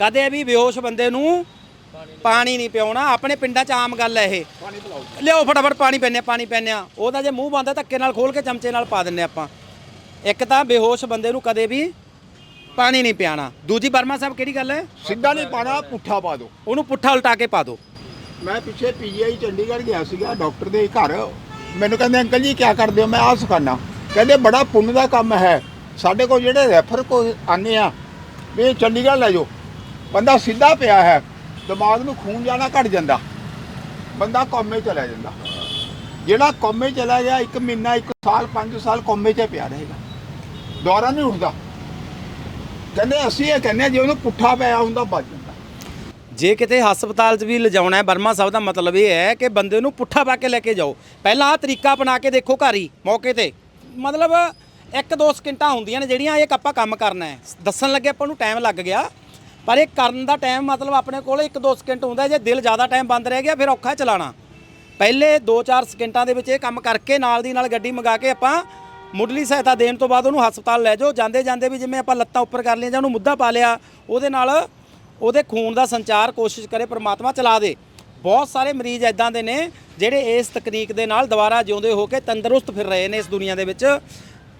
ਕਦੇ ਵੀ ਬੇਹੋਸ਼ ਬੰਦੇ ਨੂੰ ਪਾਣੀ ਨਹੀਂ ਪਿਆਉਣਾ। ਆਪਣੇ ਪਿੰਡਾਂ 'ਚ ਆਮ ਗੱਲ ਹੈ ਇਹ। ਪਾਣੀ ਪਿਲਾਓ। ਲਿਆਓ ਫਟਾਫਟ ਪਾਣੀ ਪੈਨੇ ਪਾਣੀ ਪੈਨੇ ਉਹਦਾ ਜੇ ਮੂੰਹ ਬੰਦ ਧੱਕੇ ਨਾਲ ਖੋਲ ਕੇ ਚਮਚੇ ਨਾਲ ਪਾ ਦਿੰਨੇ ਆਪਾਂ। ਇੱਕ ਤਾਂ ਬੇਹੋਸ਼ ਬੰਦੇ ਨੂੰ ਕਦੇ ਵੀ ਪਾਣੀ ਨਹੀਂ ਪਿਆਣਾ। ਦੂਜੀ ਬਰਮਾ ਸਾਹਿਬ ਕਿਹੜੀ ਗੱਲ ਹੈ? ਸਿੱਧਾ ਨਹੀਂ ਪਾਣਾ ਪੁੱਠਾ ਪਾ ਦਿਓ। ਉਹਨੂੰ ਪੁੱਠਾ ਉਲਟਾ ਕੇ ਪਾ ਦਿਓ। ਮੈਂ ਪਿੱਛੇ ਪੀਜੀਆਈ ਚੰਡੀਗੜ੍ਹ ਗਿਆ ਸੀਗਾ ਡਾਕਟਰ ਦੇ ਘਰ। ਮੈਨੂੰ ਕਹਿੰਦੇ ਅੰਕਲ ਜੀ ਕੀ ਕਰਦੇ ਹੋ? ਮੈਂ ਆਹ ਸਿਖਾਨਾ। ਕਹਿੰਦੇ ਬੜਾ ਪੁੰਨ ਦਾ ਕੰਮ ਹੈ। ਸਾਡੇ ਕੋਲ ਜਿਹੜੇ ਰੈਫਰ ਕੋ ਆਨੇ ਆ ਵੀ ਚੰਡੀਗੜ੍ਹ ਲੈ ਜਾਓ। ਬੰਦਾ ਸਿੱਧਾ ਪਿਆ ਹੈ। ਦਿਮਾਗ ਨੂੰ ਖੂਨ ਜਾਣਾ ਘਟ ਜਾਂਦਾ। ਬੰਦਾ ਕੋਮੇ ਚਲਾ ਜਾਂਦਾ। ਜਿਹੜਾ ਕੋਮੇ ਚਲਾ ਗਿਆ ਇੱਕ ਮਹੀਨਾ ਇੱਕ ਸਾਲ 5 ਸਾਲ ਕੋਮੇ 'ਚ ਪਿਆ ਰਹੇਗਾ। ਦੁਬਾਰਾ ਨਹੀਂ ਉੱਠਦਾ ਕਹਿੰਦੇ ਅਸੀਂ ਇਹ ਕਹਿੰਦੇ ਜੇ ਉਹਨੂੰ ਪੁੱਠਾ ਪਿਆ ਹੁੰਦਾ ਬਚ ਜਾਂਦਾ। ਜੇ ਕਿਤੇ ਹਸਪਤਾਲ 'ਚ ਵੀ ਲਿਜਾਉਣਾ ਹੈ, ਬਰਮਾ ਸਾਹਿਬ ਦਾ ਮਤਲਬ ਇਹ ਹੈ ਕਿ ਬੰਦੇ ਨੂੰ ਪੁੱਠਾ ਪਾ ਕੇ ਲੈ ਕੇ ਜਾਓ। ਪਹਿਲਾਂ ਆਹ ਤਰੀਕਾ ਅਪਣਾ ਕੇ ਦੇਖੋ ਘਰ ਹੀ, ਮੌਕੇ ਤੇ। ਮਤਲਬ ਇੱਕ ਦੋ ਸਕਿੰਟਾਂ ਹੁੰਦੀਆਂ ਨੇ ਜਿਹੜੀਆਂ ਇਹ ਆਪਾਂ ਕੰਮ ਕਰਨਾ ਹੈ। ਦੱਸਣ ਲੱਗੇ ਆਪਾਂ ਨੂੰ ਟਾਈਮ ਲੱਗ ਗਿਆ। ਪਰ ਇਹ ਕਰਨ ਦਾ ਟਾਈਮ ਮਤਲਬ ਆਪਣੇ ਕੋਲ ਇੱਕ ਦੋ ਸਕਿੰਟ ਹੁੰਦਾ ਜੇ ਦਿਲ ਜ਼ਿਆਦਾ ਟਾਈਮ ਬੰਦ ਰਹਿ ਗਿਆ ਫਿਰ ਔਖਾ ਹੈ ਚਲਾਉਣਾ। ਪਹਿਲੇ 2-4 ਸਕਿੰਟਾਂ ਦੇ ਵਿੱਚ ਇਹ ਕੰਮ ਕਰਕੇ ਨਾਲ ਦੀ ਨਾਲ ਗੱਡੀ ਮੰਗਾ ਕੇ ਆਪਾਂ ਮੁੱਢਲੀ ਸਹਾਇਤਾ ਦੇਣ ਤੋਂ ਬਾਅਦ ਉਹਨੂੰ ਹਸਪਤਾਲ ਲੈ ਜਾਓ। ਜਾਂਦੇ ਜਾਂਦੇ ਵੀ ਜਿਵੇਂ ਆਪਾਂ ਲੱਤਾਂ ਉੱਪਰ ਕਰ ਲਈਆਂ ਜਾਂ ਉਹਨੂੰ ਮੁੱਦਾ ਪਾ ਲਿਆ, ਉਹਦੇ ਨਾਲ ਉਹਦੇ ਖੂਨ ਦਾ ਸੰਚਾਰ ਕੋਸ਼ਿਸ਼ ਕਰੇ, ਪ੍ਰਮਾਤਮਾ ਚਲਾ ਦੇ। ਬਹੁਤ ਸਾਰੇ ਮਰੀਜ਼ ਐਦਾਂ ਦੇ ਨੇ ਜਿਹੜੇ ਇਸ ਤਕਨੀਕ ਦੇ ਨਾਲ ਦੁਬਾਰਾ ਜਿਉਂਦੇ ਹੋ ਕੇ ਤੰਦਰੁਸਤ ਫਿਰ ਰਹੇ ਨੇ ਇਸ ਦੁਨੀਆ ਦੇ ਵਿੱਚ।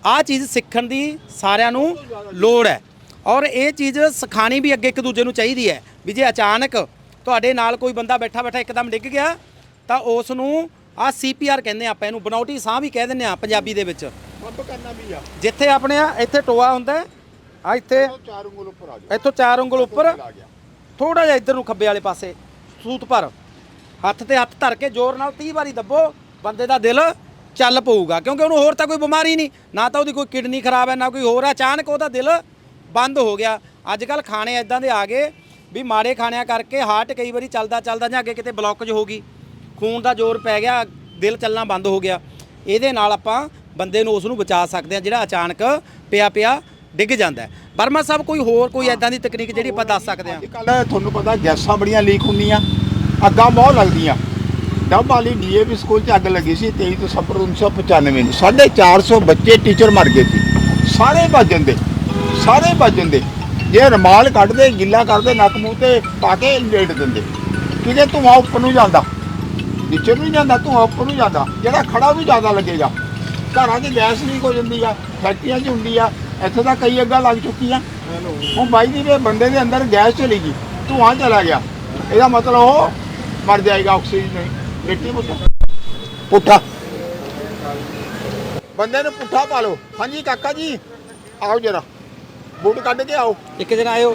ਆਹ ਚੀਜ਼ ਸਿੱਖਣ ਦੀ ਸਾਰਿਆਂ ਨੂੰ ਲੋੜ ਹੈ। ਔਰ ਇਹ ਚੀਜ਼ ਸਿਖਾਣੀ ਵੀ ਅੱਗੇ ਇੱਕ ਦੂਜੇ ਨੂੰ ਚਾਹੀਦੀ ਹੈ ਵੀ ਜੇ ਅਚਾਨਕ ਤੁਹਾਡੇ ਨਾਲ ਕੋਈ ਬੰਦਾ ਬੈਠਾ ਬੈਠਾ ਇੱਕਦਮ ਡਿੱਗ ਗਿਆ, ਤਾਂ ਉਸ ਨੂੰ ਆ ਸੀਪੀਆਰ ਕਹਿੰਦੇ ਆਪਾਂ ਇਹਨੂੰ ਬਨੌਟੀ ਸਾਹ ਵੀ ਕਹਿ ਦਿੰਦੇ ਆ ਪੰਜਾਬੀ ਦੇ ਵਿੱਚ। ਸਭ ਕਰਨਾ ਵੀ ਆ। ਜਿੱਥੇ ਆਪਣੇ ਆ ਇੱਥੇ ਟੋਆ ਹੁੰਦਾ ਆ ਇੱਥੇ ਚਾਰ ਉਂਗਲ ਉੱਪਰ ਆ ਜਾਓ। ਇੱਥੋਂ ਚਾਰ ਉਂਗਲ ਉੱਪਰ। ਥੋੜਾ ਜਿਹਾ ਇੱਧਰ ਨੂੰ ਖੱਬੇ ਵਾਲੇ ਪਾਸੇ ਸੂਤ ਪਰ ਹੱਥ ਤੇ ਹੱਥ ਧਰ ਕੇ ਜ਼ੋਰ ਨਾਲ 30 ਵਾਰੀ ਦੱਬੋ ਬੰਦੇ ਦਾ ਦਿਲ ਚੱਲ ਪਊਗਾ। ਕਿਉਂਕਿ ਉਹਨੂੰ ਹੋਰ ਤਾਂ ਕੋਈ ਬਿਮਾਰੀ ਨਹੀਂ ਨਾ ਤਾਂ ਉਹਦੀ ਕੋਈ ਕਿਡਨੀ ਖਰਾਬ ਹੈ ਨਾ ਕੋਈ ਹੋਰ ਅਚਾਨਕ ਉਹਦਾ ਦਿਲ ਬੰਦ ਹੋ ਗਿਆ। ਅੱਜ ਕੱਲ ਖਾਣੇ ਇਦਾਂ ਦੇ ਆ ਗਏ ਵੀ ਮਾੜੇ ਖਾਣਿਆਂ ਕਰਕੇ ਹਾਰਟ ਕਈ ਵਾਰੀ ਚੱਲਦਾ ਚੱਲਦਾ ਜਾਂ ਅੱਗੇ ਕਿਤੇ ਬਲੌਕੇਜ ਹੋ ਗਈ। ਖੂਨ ਦਾ ਜ਼ੋਰ ਪੈ ਗਿਆ, ਦਿਲ ਚੱਲਣਾ ਬੰਦ ਹੋ ਗਿਆ। ਇਹਦੇ ਨਾਲ ਆਪਾਂ ਬੰਦੇ ਨੂੰ ਉਸ ਨੂੰ ਬਚਾ ਸਕਦੇ ਆ ਜਿਹੜਾ ਅਚਾਨਕ ਪਿਆ ਪਿਆ ਡਿੱਗ ਜਾਂਦਾ ਹੈ। ਬਰਮਾ ਸਾਹਿਬ, ਕੋਈ ਹੋਰ ਕੋਈ ਐਦਾਂ ਦੀ ਤਕਨੀਕ ਜਿਹੜੀ ਆਪਾਂ ਦੱਸ ਸਕਦੇ ਆ ਅੱਜ ਕੱਲ ਤੁਹਾਨੂੰ ਪਤਾ ਗੈਸਾਂ ਬੜੀਆਂ ਲੀਕ ਹੁੰਦੀਆਂ, ਅੱਗਾਂ ਬਹੁਤ ਲੱਗਦੀਆਂ। ਡੱਬ ਵਾਲੀ ਡੀਏਵੀ ਸਕੂਲ 'ਚ ਅੱਗ ਲੱਗੀ ਸੀ 23 ਦਸੰਬਰ 1995 ਨੂੰ। 450 ਬੱਚੇ ਟੀਚਰ ਮਰ ਗਏ ਸੀ। ਸਾਰੇ ਭੱਜ ਜਾਂਦੇ, ਸਾਰੇ ਭੱਜ ਜਾਂਦੇ। ਜੇ ਰਮਾਲ ਕੱਢਦੇ, ਗਿੱਲਾ ਕਰਦੇ, ਨੱਕ ਮੂੰਹ ਤੇ ਪਾ ਕੇ ਲੇਟ ਦਿੰਦੇ। ਕਿਉਂਕਿ ਧੂੰਆਂ ਉੱਪਰ ਨੂੰ ਜਾਂਦਾ। ਨੀਚੇ ਨੂੰ ਨਹੀਂ ਜਾਂਦਾ ਧੂੰਆਂ ਉੱਪਰ ਨੂੰ ਜਾਂਦਾ ਜਿਹੜਾ ਖੜਾ ਵੀ ਜ਼ਿਆਦਾ ਲੱਗੇਗਾ। ਘਰਾਂ 'ਚ ਗੈਸ ਲੀਕ ਹੋ ਜਾਂਦੀ ਆ ਫੈਕਟਰੀਆਂ 'ਚ ਹੁੰਦੀ ਆ ਇੱਥੇ ਤਾਂ ਕਈ ਅੱਗਾਂ ਲੱਗ ਚੁੱਕੀਆਂ। ਹੁਣ ਬਾਈ ਜੀ ਦੇ ਬੰਦੇ ਦੇ ਅੰਦਰ ਗੈਸ ਚਲੀ ਗਈ ਧੂੰਆਂ ਚਲਾ ਗਿਆ। ਇਹਦਾ ਮਤਲਬ ਉਹ ਮਰ ਜਾਏਗਾ ਆਕਸੀਜਨ ਨਹੀਂ। ਮਿੱਟੀ ਪੁੱਠਾ ਪੁੱਠਾ। ਬੰਦੇ ਨੂੰ ਪੁੱਠਾ ਪਾ ਲਓ। ਹਾਂਜੀ ਕਾਕਾ ਜੀ ਆਓ ਜਰਾ। ਬੂਟ ਕੱਢ ਕੇ ਆਓ। ਇੱਕ ਜਣਾ ਆਇਓ।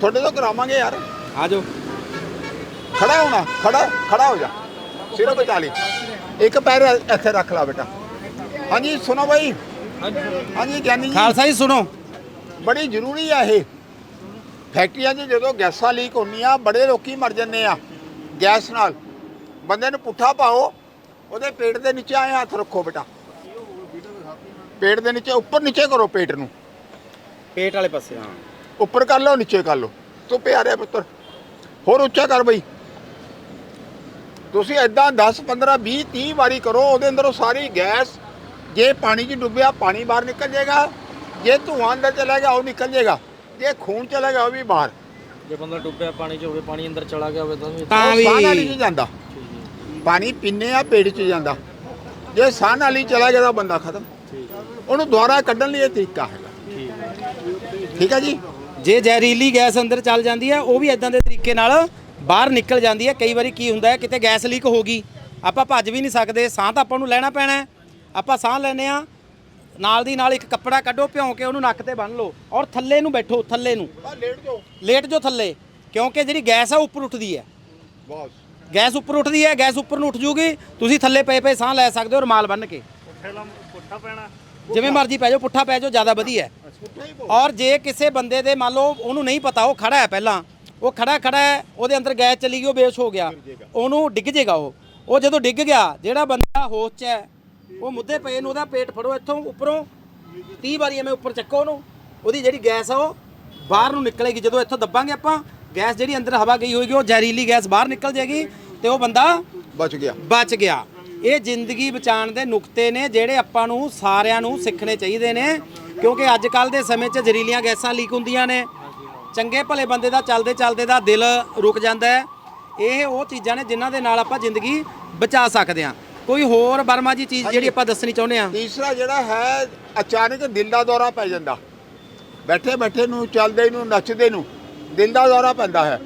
ਤੁਹਾਡੇ ਤੋਂ ਕਰਾਵਾਂਗੇ ਯਾਰ। ਆ ਜਾਓ। ਖੜਾ ਹੋਣਾ ਖੜਾ ਖੜਾ ਹੋ ਜਾ। ਸਿਰੋਂ ਬਚਾ ਲਈ। ਇੱਕ ਪੈਰ ਇੱਥੇ ਰੱਖ ਲਾ ਬੇਟਾ। ਹਾਂਜੀ ਸੁਣੋ ਬਾਈ। ਹਾਂਜੀ ਗਿਆਨੀ ਜੀ। ਖਾਲਸਾ ਜੀ ਸੁਣੋ। ਬੜੀ ਜ਼ਰੂਰੀ ਆ ਇਹ। ਫੈਕਟਰੀਆਂ 'ਚ ਜਦੋਂ ਗੈਸਾਂ ਲੀਕ ਹੁੰਦੀਆਂ ਬੜੇ ਲੋਕੀ ਮਰ ਜਾਂਦੇ ਆ ਗੈਸ ਨਾਲ। ਬੰਦੇ ਨੂੰ ਪੁੱਠਾ ਪਾਓ ਉਹਦੇ ਪੇਟ ਦੇ ਨੀਚੇ ਆਏ ਹੱਥ ਰੱਖੋ ਬੇਟਾ। ਪੇਟ ਦੇ ਨੀਚੇ ਉੱਪਰ ਨੀਚੇ ਕਰੋ ਪੇਟ ਨੂੰ। ਪੇਟ ਵਾਲੇ ਪਾਸੇ ਹਾਂ। ਉੱਪਰ ਕਰ ਲਓ ਨੀਚੇ ਕਰ ਲਓ। ਤੂੰ ਪਿਆਰੇ ਪੁੱਤਰ। ਹੋਰ ਉੱਚਾ ਕਰ ਬਈ। ਤੁਸੀਂ ਐਦਾਂ 10 15 20 30 ਵਾਰੀ ਕਰੋ ਉਹਦੇ ਅੰਦਰੋਂ ਸਾਰੀ ਗੈਸ ਜੇ ਪਾਣੀ 'ਚ ਡੁੱਬਿਆ ਪਾਣੀ ਬਾਹਰ ਨਿਕਲ ਜਾਏਗਾ। ਜੇ ਧੂਆਂ ਅੰਦਰ ਚਲਾ ਗਿਆ ਉਹ ਨਿਕਲ ਜਾਏਗਾ। ਜੇ ਖੂਨ ਚਲਾ ਗਿਆ ਉਹ ਵੀ ਬਾਹਰ। ਜੇ ਬੰਦਾ ਡੁੱਬਿਆ ਪਾਣੀ 'ਚ ਹੋਵੇ ਪਾਣੀ ਅੰਦਰ ਚਲਾ ਗਿਆ ਹੋਵੇ ਤਾਂ ਵੀ ਤਾਂ ਸਾਹ ਨਾਲ ਹੀ ਵੀ ਨਹੀਂ ਜਾਂਦਾ। ਪਾਣੀ ਪੀਨੇ ਆ ਪੇਟ 'ਚ ਜਾਂਦਾ। ਜੇ ਸਾਹ ਨਾਲ ਹੀ ਚਲਾ ਗਿਆ ਤਾਂ ਬੰਦਾ ਖਤਮ। ਉਹਨੂੰ ਦੁਬਾਰਾ ਕੱਢਣ ਲਈ ਇਹ ਤਰੀਕਾ ਹੈਗਾ। ਠੀਕ ਹੈ। ਜੀ? ਜੇ ਜ਼ਹਿਰੀਲੀ ਗੈਸ ਅੰਦਰ ਚੱਲ ਜਾਂਦੀ ਹੈ ਉਹ ਵੀ ਇਦਾਂ ਦੇ ਤਰੀਕੇ ਨਾਲ ਬਾਹਰ ਨਿਕਲ ਜਾਂਦੀ ਹੈ। ਕਈ ਵਾਰੀ ਕੀ ਹੁੰਦਾ ਹੈ ਕਿਤੇ ਗੈਸ ਲੀਕ ਹੋ ਗਈ ਆਪਾਂ ਭੱਜ ਵੀ ਨਹੀਂ ਸਕਦੇ। ਸਾਹ ਤਾਂ ਆਪਾਂ ਨੂੰ ਲੈਣਾ ਪੈਣਾ ਆਪਾਂ ਸਾਹ ਲੈਨੇ ਆ ਨਾਲ ਦੀ ਨਾਲ ਇੱਕ ਕੱਪੜਾ ਕੱਢੋ ਭਿਉਂ ਕੇ ਉਹਨੂੰ ਨੱਕ ਤੇ ਬੰਨ ਲਓ ਔਰ ਥੱਲੇ ਨੂੰ ਬੈਠੋ ਥੱਲੇ ਨੂੰ। ਆ ਲੇਟ ਜਾਓ। ਲੇਟ ਜੋ ਥੱਲੇ ਕਿਉਂਕਿ ਜਿਹੜੀ ਗੈਸ ਆ ਉੱਪਰ ਉੱਠਦੀ ਹੈ। ਬਸ। ਗੈਸ ਉੱਪਰ ਉੱਠਦੀ ਹੈ ਗੈਸ ਉੱਪਰ ਨੂੰ ਉੱਠ ਜੂਗੀ ਤੁਸੀਂ ਥੱਲੇ ਪਏ ਪਏ ਸਾਹ ਲੈ ਸਕਦੇ ਹੋ ਰੁਮਾਲ ਬੰਨ ਕੇ। ਪੁੱਠਾ ਪੈਣਾ। ਜਿਵੇਂ ਮਰਜ਼ੀ ਪੈ ਜਾਓ ਪੁੱਠਾ ਪੈ ਜਾਓ ਜ਼ਿਆਦਾ ਵਧੀਆ ਔਰ ਜੇ ਕਿਸੇ ਬੰਦੇ ਦੇ ਮੰਨ ਲਓ ਉਹਨੂੰ ਨਹੀਂ ਪਤਾ ਉਹ ਖੜਾ ਹੈ ਪਹਿਲਾਂ ਉਹ ਖੜਾ ਖੜਾ ਹੈ ਉਹਦੇ ਅੰਦਰ ਗੈਸ ਚਲੀ ਗਈ ਉਹ ਬੇਹੋਸ਼ ਹੋ ਗਿਆ। ਉਹਨੂੰ ਡਿੱਗ ਜੇਗਾ ਉਹ। ਉਹ ਜਦੋਂ ਡਿੱਗ ਗਿਆ ਜਿਹੜਾ ਬੰਦਾ ਹੋਸ਼ 'ਚ ਹੈ ਉਹ ਮੁੱਦੇ ਪਏ ਨੂੰ ਉਹਦਾ ਪੇਟ ਫੜੋ ਇੱਥੋਂ ਉੱਪਰੋਂ। 30 ਵਾਰੀ ਐਵੇਂ ਉੱਪਰ ਚੱਕੋ ਉਹਨੂੰ। ਉਹਦੀ ਜਿਹੜੀ ਗੈਸ ਆ ਉਹ ਬਾਹਰ ਨੂੰ ਨਿਕਲੇਗੀ। ਜਦੋਂ ਇੱਥੋਂ ਦੱਬਾਂਗੇ ਆਪਾਂ ਗੈਸ ਜਿਹੜੀ ਅੰਦਰ ਹਵਾ ਗਈ ਹੋਏਗੀ ਉਹ ਜ਼ਹਿਰੀਲੀ ਗੈਸ ਬਾਹਰ ਨਿਕਲ ਜਾਏਗੀ ਤੇ ਉਹ ਬੰਦਾ ਬਚ ਗਿਆ। ਬਚ ਗਿਆ। ਇਹ ਜ਼ਿੰਦਗੀ ਬਚਾਉਣ ਦੇ ਨੁਕਤੇ ਨੇ ਜਿਹੜੇ ਆਪਾਂ ਨੂੰ ਸਾਰਿਆਂ ਨੂੰ ਸਿੱਖਣੇ ਚਾਹੀਦੇ ਨੇ। ਕਿਉਂਕਿ ਅੱਜ ਕੱਲ ਦੇ ਸਮੇਂ 'ਚ ਜ਼ਹਿਰੀਲੀਆਂ ਗੈਸਾਂ ਲੀਕ ਹੁੰਦੀਆਂ ਨੇ। ਚੰਗੇ ਭਲੇ ਬੰਦੇ ਦਾ ਚੱਲਦੇ ਚੱਲਦੇ ਦਾ ਦਿਲ ਰੁਕ ਜਾਂਦਾ ਹੈ। ਇਹ ਉਹ ਚੀਜ਼ਾਂ ਨੇ ਜਿਨ੍ਹਾਂ ਦੇ ਨਾਲ ਆਪਾਂ ਜ਼ਿੰਦਗੀ ਬਚਾ ਸਕਦੇ ਹਾਂ। ਕੋਈ ਹੋਰ ਵਰਮਾ ਜੀ ਚੀਜ਼ ਜਿਹੜੀ ਆਪਾਂ ਦੱਸਣੀ ਚਾਹੁੰਦੇ ਹਾਂ? ਤੀਸਰਾ ਜਿਹੜਾ ਹੈ ਅਚਾਨਕ ਦਿਲ ਦਾ ਦੌਰਾ ਪੈ ਜਾਂਦਾ। ਬੈਠੇ ਬੈਠੇ ਨੂੰ ਚੱਲਦੇ ਨੂੰ ਨੱਚਦੇ ਨੂੰ ਦਿਲ ਦਾ ਦੌਰਾ ਪੈਂਦਾ ਹੈ।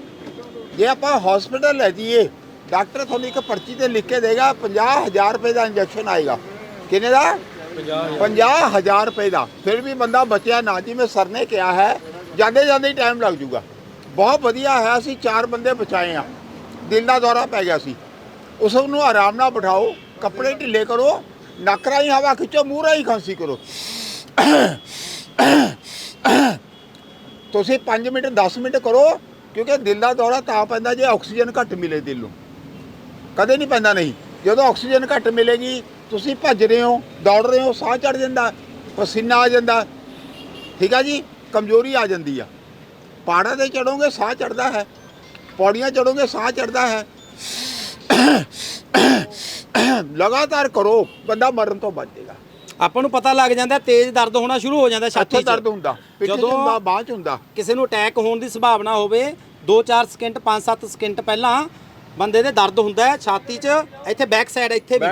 ਜੇ ਆਪਾਂ ਹਸਪੀਟਲ ਲੈ ਜਾਈਏ ਡਾਕਟਰ ਤੁਹਾਨੂੰ ਇੱਕ ਪਰਚੀ ਤੇ ਲਿਖ ਕੇ ਦੇਗਾ 50000 ਰੁਪਏ ਦਾ ਇੰਜੈਕਸ਼ਨ ਆਏਗਾ। ਕਿੰਨੇ ਦਾ? 50000 ਰੁਪਏ ਦਾ। ਫਿਰ ਵੀ ਬੰਦਾ ਬਚਿਆ ਨਾ ਜਿਵੇਂ ਸਰ ਨੇ ਕਿਹਾ ਹੈ ਜਾਂਦੇ ਜਾਂਦੇ ਹੀ ਟਾਈਮ ਲੱਗ ਜੂਗਾ ਬਹੁਤ ਵਧੀਆ ਹੈ, ਅਸੀਂ ਚਾਰ ਬੰਦੇ ਬਚਾਏ ਆ ਦਿਲ ਦਾ ਦੌਰਾ ਪੈ ਗਿਆ ਸੀ। ਉਸ ਨੂੰ ਆਰਾਮ ਨਾਲ ਬਿਠਾਓ, ਕੱਪੜੇ ਢਿੱਲੇ ਕਰੋ, ਨੱਕ ਰਾਹੀਂ ਹਵਾ ਖਿੱਚੋ, ਮੂੰਹ ਰਾਹੀਂ ਖਾਂਸੀ ਕਰੋ। ਤੁਸੀਂ 5 ਮਿੰਟ 10 ਮਿੰਟ ਕਰੋ, ਕਿਉਂਕਿ ਦਿਲ ਦਾ ਦੌਰਾ ਤਾਂ ਪੈਂਦਾ ਜੇ ਆਕਸੀਜਨ ਘੱਟ ਮਿਲੇ ਦਿਲ ਨੂੰ। ਕਦੇ ਨਹੀਂ ਪੈਂਦਾ ਨਹੀਂ। ਜਦੋਂ ਆਕਸੀਜਨ ਘੱਟ ਮਿਲੇਗੀ, ਤੁਸੀਂ ਭੱਜ ਰਹੇ ਹੋ, ਦੌੜ ਰਹੇ ਹੋ, ਸਾਹ ਚੜ ਜਾਂਦਾ, ਪਸੀਨਾ ਆ ਜਾਂਦਾ। ਠੀਕ ਆ ਜੀ? ਕਮਜ਼ੋਰੀ ਆ ਜਾਂਦੀ ਆ। ਪਹਾੜਾਂ ਤੇ ਚੜੋਗੇ ਸਾਹ ਚੜਦਾ ਹੈ। ਪੌੜੀਆਂ ਚੜੋਗੇ ਸਾਹ ਚੜਦਾ ਹੈ। ਲਗਾਤਾਰ ਕਰੋ ਬੰਦਾ ਮਰਨ ਤੋਂ ਬਚ ਜਾਏਗਾ ਆਪਾਂ ਨੂੰ ਪਤਾ ਲੱਗ ਜਾਂਦਾ ਤੇਜ਼ ਦਰਦ ਹੋਣਾ ਸ਼ੁਰੂ ਹੋ ਜਾਂਦਾ ਛਾਤੀ 'ਚ। ਦਰਦ ਹੁੰਦਾ ਜਦੋਂ- ਬਾਂਹ 'ਚ ਹੁੰਦਾ। ਕਿਸੇ ਨੂੰ ਅਟੈਕ ਹੋਣ ਦੀ ਸੰਭਾਵਨਾ ਹੋਵੇ 2-4 ਸਕਿੰਟ 5-7 ਸਕਿੰਟ ਪਹਿਲਾਂ ਬੰਦੇ ਦੇ ਦਰਦ ਹੁੰਦਾ ਹੈ ਛਾਤੀ 'ਚ ਇੱਥੇ ਬੈਕ ਸਾਈਡ ਇੱਥੇ ਵੀ।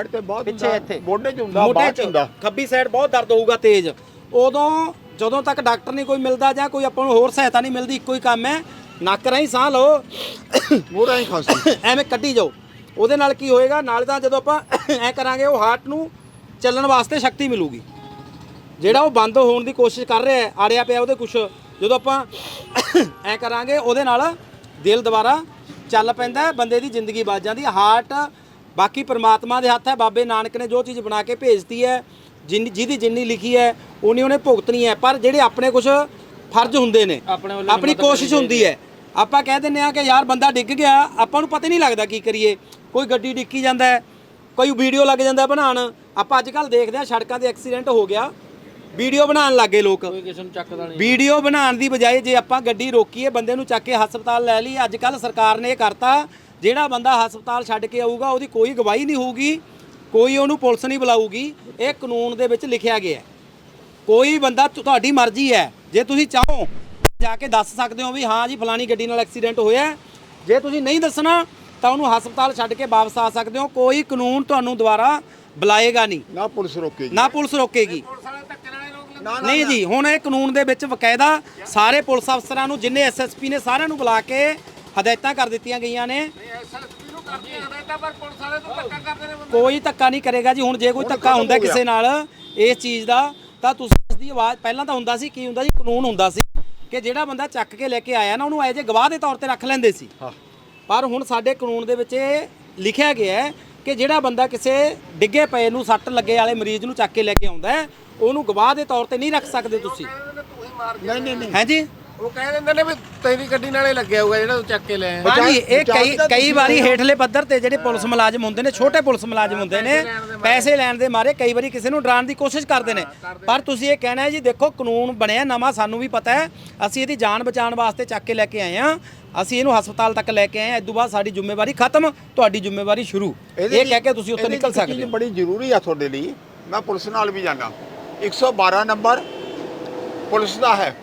ਪਿੱਛੇ ਇੱਥੇ। ਮੋਢੇ 'ਚ ਹੁੰਦਾ, ਮੋਢੇ 'ਚ ਹੁੰਦਾ। ਖੱਬੀ ਸਾਈਡ ਬਹੁਤ ਦਰਦ ਹੋਊਗਾ ਤੇਜ਼। ਉਦੋਂ ਜਦੋਂ ਤੱਕ ਡਾਕਟਰ ਨਹੀਂ ਕੋਈ ਮਿਲਦਾ ਜਾਂ ਕੋਈ ਆਪਾਂ ਨੂੰ ਹੋਰ ਸਹਾਇਤਾ ਨਹੀਂ ਮਿਲਦੀ ਇੱਕੋ ਹੀ ਕੰਮ ਹੈ। ਨੱਕ ਰਾਹੀਂ ਸਾਹ ਲਓ। ਮੂੰਹ ਰਾਹੀਂ ਖਾਂਸੀ। ਐਵੇਂ ਕੱਢੀ ਜਾਓ। ਉਹਦੇ ਨਾਲ ਕੀ ਹੋਏਗਾ ਨਾਲ ਤਾਂ ਜਦੋਂ ਆਪਾਂ ਐ ਕਰਾਂਗੇ ਉਹ ਹਾਰਟ ਨੂੰ ਚੱਲਣ ਵਾਸਤੇ ਸ਼ਕਤੀ ਮਿਲੂਗੀ। ਜਿਹੜਾ ਉਹ ਬੰਦ ਹੋਣ ਦੀ ਕੋਸ਼ਿਸ਼ ਕਰ ਰਿਹਾ ਹੈ ਆੜਿਆ ਪਿਆ ਉਹਦੇ ਕੁਛ ਜਦੋਂ ਆਪਾਂ ਐ ਕਰਾਂਗੇ ਉਹਦੇ ਨਾਲ ਦਿਲ ਦੁਬਾਰਾ ਚੱਲ ਪੈਂਦਾ ਹੈ, ਬੰਦੇ ਦੀ ਜ਼ਿੰਦਗੀ ਬਚ ਜਾਂਦੀ ਹੈ। ਹਾਰਟ ਬਾਕੀ ਪ੍ਰਮਾਤਮਾ ਦੇ ਹੱਥ ਹੈ ਬਾਬੇ ਨਾਨਕ ਨੇ ਜੋ ਚੀਜ਼ ਬਣਾ ਕੇ ਭੇਜਤੀ ਹੈ ਜਿੰਨੀ ਜਿਹਦੀ ਜਿੰਨੀ ਲਿਖੀ ਹੈ ਉਨੀ ਉਹਨੇ ਭੁਗਤਣੀ ਹੈ। ਪਰ ਜਿਹੜੇ ਆਪਣੇ ਕੁਝ ਫਰਜ਼ ਹੁੰਦੇ ਨੇ ਆਪਣੇ ਵੱਲੋਂ ਆਪਣੀ ਕੋਸ਼ਿਸ਼ ਹੁੰਦੀ ਹੈ। ਆਪਾਂ ਕਹਿ ਦਿੰਦੇ ਆ ਕਿ ਯਾਰ ਬੰਦਾ ਡਿੱਗ ਗਿਆ ਆਪਾਂ ਨੂੰ ਪਤਾ ਨਹੀਂ ਲੱਗਦਾ ਕੀ ਕਰੀਏ। ਕੋਈ ਗੱਡੀ ਡਿੱਕੀ ਜਾਂਦਾ ਹੈ ਕੋਈ ਵੀਡੀਓ ਲੱਗ ਜਾਂਦਾ ਬਣਾਉਣ। ਆਪਾਂ ਅੱਜ ਕੱਲ ਦੇਖਦੇ ਆ ਸੜਕਾਂ ਤੇ ਐਕਸੀਡੈਂਟ ਹੋ ਗਿਆ। ਵੀਡੀਓ ਬਣਾਉਣ ਲੱਗੇ ਲੋਕ। ਕੋਈ ਕਿਸੇ ਨੂੰ ਚੱਕਦਾ ਨਹੀਂ। ਵੀਡੀਓ ਬਣਾਉਣ ਦੀ ਬਜਾਏ ਜੇ ਆਪਾਂ ਗੱਡੀ ਰੋਕੀਏ ਬੰਦੇ ਨੂੰ ਚੱਕ ਕੇ ਹਸਪਤਾਲ ਲੈ ਲਈ ਅੱਜ ਕੱਲ ਸਰਕਾਰ ਨੇ ਇਹ ਕਰਤਾ। ਜਿਹੜਾ ਬੰਦਾ ਹਸਪਤਾਲ ਛੱਡ ਕੇ ਆਊਗਾ ਉਹਦੀ ਕੋਈ ਗਵਾਹੀ ਨਹੀਂ ਹੋਊਗੀ। ਕੋਈ ਉਹਨੂੰ ਪੁਲਿਸ ਨਹੀਂ ਬੁਲਾਊਗੀ ਇਹ ਕਾਨੂੰਨ ਦੇ ਵਿੱਚ ਲਿਖਿਆ ਗਿਆ ਹੈ। ਕੋਈ ਬੰਦਾ ਤੁਹਾਡੀ ਮਰਜ਼ੀ ਹੈ। ਜੇ ਤੁਸੀਂ ਚਾਹੋ ਜਾ ਕੇ ਦੱਸ ਸਕਦੇ ਹੋ ਵੀ ਹਾਂ ਜੀ ਫਲਾਣੀ ਗੱਡੀ ਨਾਲ ਐਕਸੀਡੈਂਟ ਹੋਇਆ। ਜੇ ਤੁਸੀਂ ਨਹੀਂ ਦੱਸਣਾ ਤਾਂ ਉਹਨੂੰ ਹਸਪਤਾਲ ਛੱਡ ਕੇ ਵਾਪਸ ਆ ਸਕਦੇ ਹੋ। ਕੋਈ ਕਾਨੂੰਨ ਤੁਹਾਨੂੰ ਦੁਬਾਰਾ ਬੁਲਾਏਗਾ ਨਹੀਂ। ਨਾ ਪੁਲਿਸ ਰੋਕੇਗੀ। ਨਾ ਪੁਲਿਸ ਰੋਕੇਗੀ। ਨਹੀਂ ਜੀ ਹੁਣ ਇਹ ਕਾਨੂੰਨ ਦੇ ਵਿੱਚ ਬਕਾਇਦਾ ਸਾਰੇ ਪੁਲਿਸ ਅਫਸਰਾਂ ਨੂੰ ਜਿੰਨੇ ਐਸਐਸਪੀ ਨੇ ਸਾਰਿਆਂ ਨੂੰ ਬੁਲਾ ਕੇ ਹਦਾਇਤਾਂ ਕਰ ਦਿੱਤੀਆਂ ਗਈਆਂ ਨੇ। ਕੋਈ ਧੱਕਾ ਨਹੀਂ ਕਰੇਗਾ ਜੀ। ਹੁਣ ਜੇ ਕੋਈ ਧੱਕਾ ਹੁੰਦਾ ਕਿਸੇ ਨਾਲ ਇਸ ਚੀਜ਼ ਦਾ ਤਾਂ ਤੁਸੀਂ ਇਸ ਦੀ ਆਵਾਜ਼ ਪਹਿਲਾਂ ਤਾਂ ਹੁੰਦਾ ਸੀ ਕੀ ਹੁੰਦਾ ਜੀ ਕਾਨੂੰਨ ਹੁੰਦਾ ਸੀ ਕਿ ਜਿਹੜਾ ਬੰਦਾ ਚੱਕ ਕੇ ਲੈ ਕੇ ਆਇਆ ਨਾ ਉਹਨੂੰ ਐ ਜੇ ਗਵਾਹ ਦੇ ਤੌਰ ਤੇ ਰੱਖ ਲੈਂਦੇ ਸੀ। ਪਰ ਹੁਣ ਸਾਡੇ ਕਾਨੂੰਨ ਦੇ ਵਿੱਚ ਇਹ ਲਿਖਿਆ ਗਿਆ ਹੈ ਕਿ ਜਿਹੜਾ ਬੰਦਾ ਕਿਸੇ ਡਿੱਗੇ ਪਏ ਨੂੰ ਸੱਟ ਲੱਗੇ ਵਾਲੇ ਮਰੀਜ਼ ਨੂੰ ਚੱਕ ਕੇ ਲੈ ਕੇ ਆਉਂਦਾ ਉਹਨੂੰ ਗਵਾਹ ਦੇ ਤੌਰ ਤੇ ਨਹੀਂ ਰੱਖ ਸਕਦੇ ਤੁਸੀਂ। ਨਹੀਂ ਨਹੀਂ ਨਹੀਂ। ਹੈ ਜੀ? ਉਹ ਕਹਿ ਦਿੰਦੇ ਨੇ ਵੀ ਤੇਰੀ ਗੱਡੀ ਨਾਲੇ ਲੱਗਿਆ ਹੋਊਗਾ ਜਿਹੜਾ ਤੂੰ ਚੱਕ ਕੇ ਲੈ ਆਇਆ। ਹਾਂਜੀ ਇਹ ਕਈ ਕਈ ਵਾਰੀ ਹੇਠਲੇ ਪੱਧਰ ਤੇ ਜਿਹੜੇ ਪੁਲਿਸ ਮੁਲਾਜ਼ਮ ਹੁੰਦੇ ਨੇ ਛੋਟੇ ਪੁਲਿਸ ਮੁਲਾਜ਼ਮ ਹੁੰਦੇ ਨੇ ਪੈਸੇ ਲੈਣ ਦੇ ਮਾਰੇ। ਕਈ ਵਾਰੀ ਕਿਸੇ ਨੂੰ ਡਰਾਉਣ ਦੀ ਕੋਸ਼ਿਸ਼ ਕਰਦੇ ਨੇ। ਪਰ ਤੁਸੀਂ ਇਹ ਕਹਿਣਾ ਹੈ ਜੀ ਦੇਖੋ ਕਾਨੂੰਨ ਬਣਿਆ ਨਵਾਂ ਸਾਨੂੰ ਵੀ ਪਤਾ ਹੈ। ਅਸੀਂ ਇਹਦੀ ਜਾਨ ਬਚਾਉਣ ਵਾਸਤੇ ਚੱਕ ਕੇ ਲੈ ਕੇ ਆਏ ਆ ਅਸੀਂ ਇਹਨੂੰ ਹਸਪਤਾਲ ਤੱਕ ਲੈ ਕੇ ਆਏ ਆ ਇਸ ਤੋਂ ਬਾਅਦ ਸਾਡੀ ਜ਼ਿੰਮੇਵਾਰੀ ਖਤਮ ਤੁਹਾਡੀ ਜ਼ਿੰਮੇਵਾਰੀ ਸ਼ੁਰੂ। ਇਹ ਕਹਿ ਕੇ ਤੁਸੀਂ ਉੱਥੋਂ ਨਿਕਲ ਸਕਦੇ ਹੋ। ਬੜੀ ਜ਼ਰੂਰੀ ਆ ਤੁਹਾਡੇ ਲਈ? ਮੈਂ ਪੁਲਿਸ ਨਾਲ ਵੀ ਜਾਣਾ। 112 ਨੰਬਰ ਪੁਲਿਸ ਦਾ ਹੈ।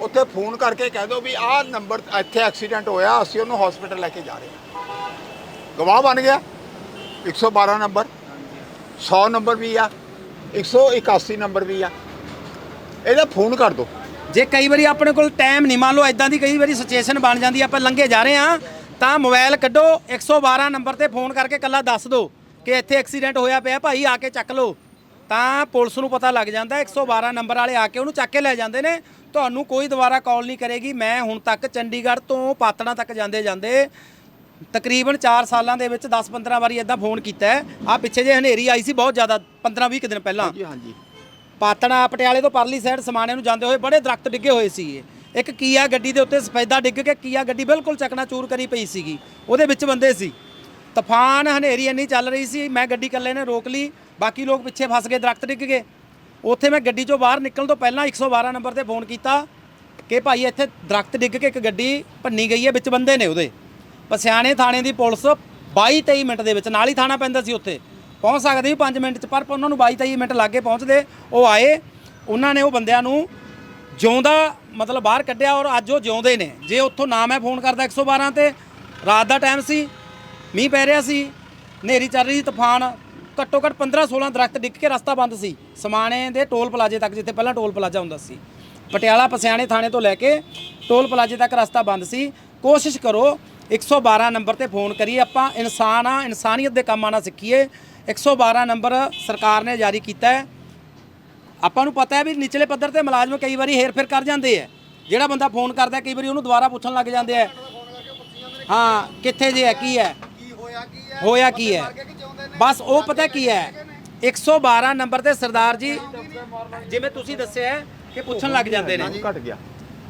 ਉੱਥੇ ਫੋਨ ਕਰਕੇ ਕਹਿ ਦਿਓ ਵੀ ਆਹ ਨੰਬਰ ਇੱਥੇ ਐਕਸੀਡੈਂਟ ਹੋਇਆ, ਅਸੀਂ ਉਹਨੂੰ ਹਸਪੀਟਲ ਲੈ ਕੇ ਜਾ ਰਹੇ ਹਾਂ। ਗਵਾਹ ਬਣ ਗਿਆ। 112 ਨੰਬਰ 100 ਨੰਬਰ ਵੀ ਆ। 181 ਨੰਬਰ ਵੀ ਆ। ਇਹਦਾ ਫੋਨ ਕਰ ਦਿਓ। ਜੇ ਕਈ ਵਾਰੀ ਆਪਣੇ ਕੋਲ ਟਾਈਮ ਨਹੀਂ, ਮੰਨ ਲਓ ਇਦਾਂ ਦੀ ਕਈ ਵਾਰੀ ਸਿਚੁਏਸ਼ਨ ਬਣ ਜਾਂਦੀ ਆਪਾਂ ਲੰਘੇ ਜਾ ਰਹੇ ਆ ਤਾਂ ਮੋਬਾਈਲ ਕੱਢੋ 112 ਨੰਬਰ ਤੇ ਫੋਨ ਕਰਕੇ ਕੱਲਾ ਦੱਸ ਦਿਓ ਕਿ ਇੱਥੇ ਐਕਸੀਡੈਂਟ ਹੋਇਆ ਪਿਆ, ਭਾਈ ਆ ਕੇ ਚੱਕ ਲਓ। ਤਾਂ ਪੁਲਿਸ ਨੂੰ ਪਤਾ ਲੱਗ ਜਾਂਦਾ 112 ਨੰਬਰ ਵਾਲੇ ਆ ਕੇ ਉਹਨੂੰ ਚੱਕ ਕੇ ਲੈ ਜਾਂਦੇ ਨੇ। ਤੁਹਾਨੂੰ ਕੋਈ ਦੁਬਾਰਾ ਕਾਲ ਨਹੀਂ ਕਰੇਗੀ। ਮੈਂ ਹੁਣ ਤੱਕ ਚੰਡੀਗੜ੍ਹ ਤੋਂ ਪਾਤੜਾ ਤੱਕ ਜਾਂਦੇ ਜਾਂਦੇ ਤਕਰੀਬਨ 4 ਸਾਲਾਂ ਦੇ ਵਿੱਚ 10-15 ਵਾਰੀ ਇਦਾਂ ਫੋਨ ਕੀਤਾ ਹੈ। ਆ ਪਿੱਛੇ ਜੇ ਹਨੇਰੀ ਆਈ ਸੀ ਬਹੁਤ ਜ਼ਿਆਦਾ 15-20 ਕੁ ਦਿਨ ਪਹਿਲਾਂ। ਜੀ ਹਾਂਜੀ। ਪਾਤਣਾ ਪਟਿਆਲੇ ਤੋਂ ਪਰਲੀ ਸਾਈਡ ਸਮਾਣੇ ਨੂੰ ਜਾਂਦੇ ਹੋਏ ਬੜੇ ਦਰਖਤ ਡਿੱਗੇ ਹੋਏ ਸੀ ਇੱਕ ਕੀਆ ਗੱਡੀ ਦੇ ਉੱਤੇ ਸਫੈਦਾ ਡਿੱਗ ਕੇ ਕੀਆ ਗੱਡੀ ਬਿਲਕੁਲ ਚੱਕਣਾ ਚੂਰ ਕਰੀ ਪਈ ਸੀਗੀ। ਉਹਦੇ ਵਿੱਚ ਬੰਦੇ ਸੀ। ਤੂਫਾਨ ਹਨੇਰੀ ਇੰਨੀ ਚੱਲ ਰਹੀ ਸੀ ਮੈਂ ਗੱਡੀ ਇਕੱਲੇ ਨੇ ਰੋਕ ਲਈ ਬਾਕੀ ਲੋਕ ਪਿੱਛੇ ਫਸ ਗਏ ਦਰਖਤ ਡਿੱਗ ਗਏ। ਉੱਥੇ ਮੈਂ ਗੱਡੀ ਚੋਂ ਬਾਹਰ ਨਿਕਲਣ ਤੋਂ ਪਹਿਲਾਂ 112 ਨੰਬਰ ਤੇ ਫੋਨ ਕੀਤਾ ਕਿ ਭਾਈ ਇੱਥੇ ਦਰਖਤ ਡਿੱਗ ਕੇ ਇੱਕ ਗੱਡੀ ਭੰਨੀ ਗਈ ਹੈ, ਵਿੱਚ ਬੰਦੇ ਨੇ ਉਹਦੇ। ਪਸਿਆਣੇ ਥਾਣੇ ਦੀ ਪੁਲਿਸ 22 23 ਮਿੰਟ ਦੇ ਵਿੱਚ, ਨਾਲ ਹੀ ਥਾਣਾ ਪੈਂਦਾ ਸੀ ਉੱਥੇ, ਪਹੁੰਚ ਸਕਦੇ ਸੀ 5 ਮਿੰਟ ਚ, ਪਰ ਉਹਨਾਂ ਨੂੰ 22 23 ਮਿੰਟ ਲੱਗੇ ਪਹੁੰਚਦੇ, ਉਹ ਆਏ, ਉਹਨਾਂ ਨੇ ਉਹ ਬੰਦਿਆਂ ਨੂੰ ਜਿਉਂਦਾ ਮਤਲਬ ਬਾਹਰ ਕੱਢਿਆ ਔਰ ਅੱਜ ਉਹ ਜਿਉਂਦੇ ਨੇ। ਜੇ ਉੱਥੋਂ ਨਾ ਮੈਂ ਫੋਨ ਕਰਦਾ 112 ਤੇ, ਰਾਤ ਦਾ ਟਾਈਮ ਸੀ, ਮੀਂਹ ਪੈ ਰਿਹਾ ਸੀ, ਹਨੇਰੀ ਚੱਲ ਰਹੀ ਸੀ, ਤੂਫਾਨ ਘੱਟੋ ਘੱਟ 15 16 ਦਰਖਤ ਡਿੱਗ ਕੇ ਰਸਤਾ ਬੰਦ ਸੀ। ਸਮਾਣੇ ਦੇ ਟੋਲ ਪਲਾਜ਼ੇ ਤੱਕ ਜਿੱਥੇ ਪਹਿਲਾਂ ਟੋਲ ਪਲਾਜ਼ਾ ਹੁੰਦਾ ਸੀ। ਪਟਿਆਲਾ ਪਸਿਆਣੇ ਥਾਣੇ ਤੋਂ ਲੈ ਕੇ ਟੋਲ ਪਲਾਜ਼ੇ ਤੱਕ ਰਸਤਾ ਬੰਦ ਸੀ। ਕੋਸ਼ਿਸ਼ ਕਰੋ 112 ਨੰਬਰ ਤੇ ਫੋਨ ਕਰੀਏ। ਆਪਾਂ ਇਨਸਾਨ ਆ ਇਨਸਾਨੀਅਤ ਦੇ ਕੰਮ ਆਣਾ ਸਿੱਖੀਏ। 112 ਨੰਬਰ ਸਰਕਾਰ ਨੇ ਜਾਰੀ ਕੀਤਾ ਹੈ। ਆਪਾਂ ਨੂੰ ਪਤਾ ਹੈ ਵੀ ਨਿਚਲੇ ਪੱਧਰ ਤੇ ਮੁਲਾਜ਼ਮ ਕਈ ਵਾਰੀ ਹੇਰ-ਫੇਰ ਕਰ ਜਾਂਦੇ ਆ ਜਿਹੜਾ ਬੰਦਾ ਫੋਨ ਕਰਦਾ ਕਈ ਵਾਰੀ ਉਹਨੂੰ ਦੁਬਾਰਾ ਪੁੱਛਣ ਲੱਗ ਜਾਂਦੇ ਆ ਹਾਂ ਕਿੱਥੇ ਜੇ ਹੈ ਕੀ ਹੈ? ਹੋਇਆ ਕੀ ਹੈ? ਬਸ ਉਹ ਪਤਾ ਕੀ ਹੈ? 112 ਨੰਬਰ ਤੇ ਸਰਦਾਰ ਜੀ, ਜਿਵੇਂ ਤੁਸੀਂ ਦੱਸਿਆ ਹੈ ਕਿ ਪੁੱਛਣ ਲੱਗ ਜਾਂਦੇ ਨੇ। ਘਟ ਗਿਆ।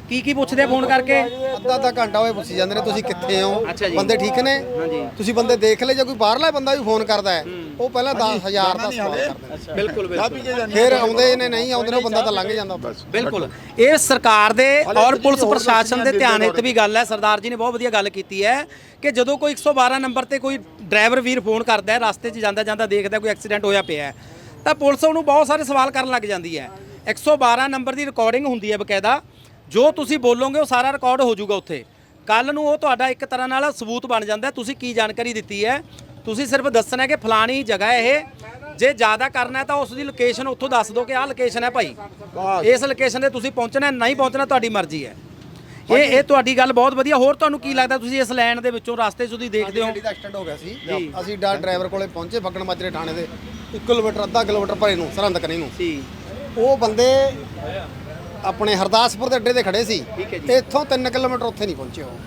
ਕੀ ਕੀ ਪੁੱਛਦੇ ਆ ਫੋਨ ਕਰਕੇ? ਅੱਧਾ ਅੱਧਾ ਘੰਟਾ ਹੋਏ ਪੁੱਛੀ ਜਾਂਦੇ ਨੇ ਤੁਸੀਂ ਕਿੱਥੇ ਹੋ? ਅੱਛਾ ਜੀ। ਬੰਦੇ ਠੀਕ ਨੇ? ਹਾਂਜੀ। ਤੁਸੀਂ ਬੰਦੇ ਦੇਖ ਲਏ ਜੇ ਕੋਈ ਬਾਹਰਲਾ ਬੰਦਾ ਵੀ ਫੋਨ ਕਰਦਾ ਹੈ? ਉਹ ਪਹਿਲਾਂ 10000 ਦਾ ਸਵਾਲ ਕਰਦੇ ਬਿਲਕੁਲ ਜਾਂਦੇ ਫਿਰ ਆਉਂਦੇ ਨੇ ਨਹੀਂ ਆਉਂਦੇ ਨੇ ਉਹ ਬੰਦਾ ਤਾਂ ਲੰਘ ਜਾਂਦਾ। ਬਿਲਕੁਲ। ਇਹ ਸਰਕਾਰ ਦੇ ਔਰ ਪੁਲਿਸ ਪ੍ਰਸ਼ਾਸਨ ਦੇ ਧਿਆਨ ਹਿੱਤ ਵੀ ਗੱਲ ਹੈ। ਸਰਦਾਰ ਜੀ ਨੇ ਬਹੁਤ ਵਧੀਆ ਗੱਲ ਕੀਤੀ ਹੈ ਕਿ ਜਦੋਂ ਕੋਈ 112 ਨੰਬਰ ਤੇ ਕੋਈ ਡਰਾਈਵਰ ਵੀਰ ਫੋਨ ਕਰਦਾ ਹੈ ਰਸਤੇ 'ਚ ਜਾਂਦਾ ਜਾਂਦਾ ਦੇਖਦਾ ਕੋਈ ਐਕਸੀਡੈਂਟ ਹੋਇਆ ਪਿਆ ਹੈ ਤਾਂ ਪੁਲਿਸ ਉਹਨੂੰ ਬਹੁਤ ਸਾਰੇ ਸਵਾਲ ਕਰਨ ਲੱਗ ਜਾਂਦੀ ਹੈ। 112 ਨੰਬਰ ਦੀ ਰਿਕਾਰਡਿੰਗ ਹੁੰਦੀ ਹੈ ਬਕਾਇਦਾ। ਜੋ ਤੁਸੀਂ ਬੋਲੋਗੇ ਉਹ ਸਾਰਾ ਰਿਕਾਰਡ ਹੋ ਜਾਊਗਾ ਉੱਥੇ। ਕੱਲ ਨੂੰ ਉਹ ਤੁਹਾਡਾ ਇੱਕ ਤਰ੍ਹਾਂ ਨਾਲ ਸਬੂਤ ਬਣ ਜਾਂਦਾ ਤੁਸੀਂ ਕੀ ਜਾਣਕਾਰੀ ਦਿੱਤੀ ਹੈ? ਤੁਸੀਂ ਸਿਰਫ ਦੱਸਣਾ ਹੈ ਕਿ ਫਲਾਣੀ ਜਗ੍ਹਾ ਇਹ ਜੇ ਜ਼ਿਆਦਾ ਕਰਨਾ ਹੈ ਤਾਂ ਉਸ ਦੀ ਲੋਕੇਸ਼ਨ ਉੱਥੋਂ ਦੱਸ ਦਿਓ ਕਿ ਆਹ ਲੋਕੇਸ਼ਨ ਹੈ ਭਾਈ। ਇਸ ਲੋਕੇਸ਼ਨ ਤੇ ਤੁਸੀਂ ਪਹੁੰਚਣਾ ਨਹੀਂ ਪਹੁੰਚਣਾ ਤੁਹਾਡੀ ਮਰਜ਼ੀ ਹੈ। ਇਹ ਇਹ ਤੁਹਾਡੀ ਗੱਲ ਬਹੁਤ ਵਧੀਆ। ਹੋਰ ਤੁਹਾਨੂੰ ਕੀ ਲੱਗਦਾ ਤੁਸੀਂ ਇਸ ਲਾਈਨ ਦੇ ਵਿੱਚੋਂ ਰਸਤੇ 'ਚ ਤੁਸੀਂ ਦੇਖਦੇ ਹੋ? ਗੱਡੀ ਦਾ ਐਕਸੀਡੈਂਟ ਹੋ ਗਿਆ ਸੀ। ਅਸੀਂ ਡਾ ਡਰਾਈਵਰ ਕੋਲੇ ਪਹੁੰਚੇ ਫੱਕਣ ਮਾਜਰੇ ਥਾਣੇ ਦੇ। 1 ਕਿਲੋਮੀਟਰ ਅੱਧਾ ਕਿਲੋਮੀਟਰ ਪਰੇ ਨੂੰ ਸਰਹੰਦ ਕਨੀ ਨੂੰ। ਉਹ ਬੰਦੇ ਆਪਣੇ ਹਰਦਾਸਪੁਰ ਦੇ ਅੱਡੇ ਤੇ ਖੜੇ ਸੀ। ਇੱਥੋਂ 3 ਕਿਲੋਮੀਟਰ ਉੱਥੇ ਨਹੀਂ ਪਹੁੰਚੇ ਉਹ।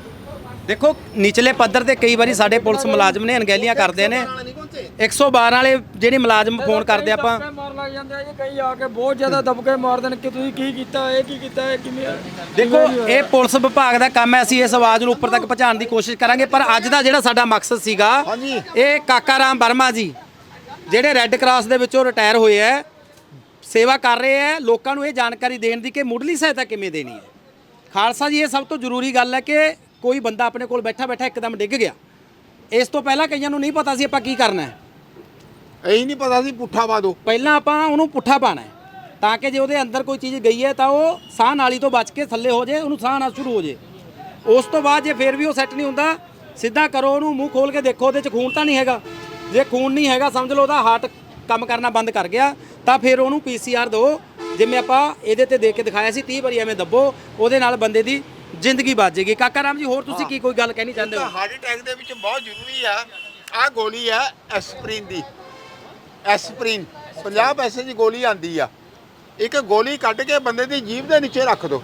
ਦੇਖੋ ਨਿਚਲੇ ਪੱਧਰ ਤੇ ਕਈ ਵਾਰੀ ਸਾਡੇ ਪੁਲਿਸ ਮੁਲਾਜ਼ਮ ਨੇ ਅਣਗਹਿਲੀਆਂ ਕਰਦੇ ਨੇ। ਨਹੀਂ ਪਹੁੰਚੇ? 112 ਵਾਲੇ ਜਿਹੜੇ ਮੁਲਾਜ਼ਮ ਫੋਨ ਕਰਦੇ ਆਪਾਂ। ਮਾਰ ਲੱਗ ਜਾਂਦੇ ਆ ਜੀ ਕਈ ਆ ਕੇ ਬਹੁਤ ਜ਼ਿਆਦਾ ਦਬਕੇ ਮਾਰਦੇ ਨੇ ਕਿ ਤੁਸੀਂ ਕੀ ਕੀਤਾ ਇਹ ਕੀ ਕੀਤਾ ਇਹ ਕਿਵੇਂ ਦੇਖੋ ਇਹ ਪੁਲਿਸ ਵਿਭਾਗ ਦਾ ਕੰਮ ਹੈ ਅਸੀਂ ਇਸ ਆਵਾਜ਼ ਨੂੰ ਉੱਪਰ ਤੱਕ ਪਹੁੰਚਾਉਣ ਦੀ ਕੋਸ਼ਿਸ਼ ਕਰਾਂਗੇ ਪਰ ਅੱਜ ਦਾ ਜਿਹੜਾ ਸਾਡਾ ਮਕਸਦ ਸੀਗਾ। ਇਹ ਕਾਕਾ ਰਾਮ ਵਰਮਾ ਜੀ ਜਿਹੜੇ ਰੈੱਡ ਕਰਾਸ ਦੇ ਵਿੱਚੋਂ ਰਿਟਾਇਰ ਹੋਏ ਹੈ ਸੇਵਾ ਕਰ ਰਹੇ ਹੈ ਲੋਕਾਂ ਨੂੰ ਇਹ ਜਾਣਕਾਰੀ ਦੇਣ ਦੀ ਕਿ ਮੁੱਢਲੀ ਸਹਾਇਤਾ ਕਿਵੇਂ ਦੇਣੀ ਹੈ। ਖਾਲਸਾ ਜੀ ਇਹ ਸਭ ਤੋਂ ਜ਼ਰੂਰੀ ਗੱਲ ਹੈ ਕਿ ਕੋਈ ਬੰਦਾ ਆਪਣੇ ਕੋਲ ਬੈਠਾ ਬੈਠਾ ਇੱਕਦਮ ਡਿੱਗ ਗਿਆ। ਇਸ ਤੋਂ ਪਹਿਲਾਂ ਕਈਆਂ ਨੂੰ ਨਹੀਂ ਪਤਾ ਸੀ ਆਪਾਂ ਕੀ ਕਰਨਾ ਹੈ। ਇਹੀ ਨਹੀਂ ਪਤਾ ਸੀ ਪੁੱਠਾ ਪਾ ਦੋ ਪਹਿਲਾਂ ਆਪਾਂ ਉਹਨੂੰ ਪੁੱਠਾ ਪਾਣਾ ਹੈ ਤਾਂ ਕਿ ਜੇ ਉਹਦੇ ਅੰਦਰ ਕੋਈ ਚੀਜ਼ ਗਈ ਹੈ ਤਾਂ ਉਹ ਸਾਹ ਨਾਲੀ ਤੋਂ ਬਚ ਕੇ ਥੱਲੇ ਹੋ ਜਾਏ ਉਹਨੂੰ ਸਾਹ ਆਉਣਾ ਸ਼ੁਰੂ ਹੋ ਜਾਏ ਉਸ ਤੋਂ ਬਾਅਦ ਜੇ ਫੇਰ ਵੀ ਉਹ ਸੈੱਟ ਨਹੀਂ ਹੁੰਦਾ ਸਿੱਧਾ ਕਰੋ ਉਹਨੂੰ ਮੂੰਹ ਖੋਲ ਕੇ ਦੇਖੋ ਉਹਦੇ 'ਚ ਖੂਨ ਤਾਂ ਨਹੀਂ ਹੈਗਾ। ਜੇ ਖੂਨ ਨਹੀਂ ਹੈਗਾ ਸਮਝ ਲਓ ਉਹਦਾ ਹਾਰਟ ਕੰਮ ਕਰਨਾ ਬੰਦ ਕਰ ਗਿਆ ਤਾਂ ਫਿਰ ਉਹਨੂੰ ਪੀਸੀਆਰ ਦਿਓ ਜਿਵੇਂ ਆਪਾਂ ਇਹਦੇ ਤੇ ਦੇਖ ਕੇ ਦਿਖਾਇਆ ਸੀ 30 ਵਾਰੀ ਐਵੇਂ ਦੱਬੋ ਉਹਦੇ ਨਾਲ ਬੰਦੇ ਦੀ ਜ਼ਿੰਦਗੀ ਬਚ ਜਾਏਗੀ। ਕਾਕਾ ਰਾਮ ਜੀ ਹੋਰ ਤੁਸੀਂ ਕੀ ਕੋਈ ਗੱਲ ਕਹਿਣੀ ਚਾਹੁੰਦੇ ਹੋ? ਹਾਰਟ ਅਟੈਕ ਦੇ ਵਿੱਚ ਬਹੁਤ ਜ਼ਰੂਰੀ ਆ। ਆ ਗੋਲੀ ਆ ਐਸਪਰੀਨ ਦੀ। ਐਸਪਰੀਨ। 50 ਪੈਸੇ ਦੀ ਗੋਲੀ ਆਂਦੀ ਆ। ਇੱਕ ਗੋਲੀ ਕੱਢ ਕੇ ਬੰਦੇ ਦੀ ਜੀਭ ਦੇ ਨੀਚੇ ਰੱਖ ਦਿਓ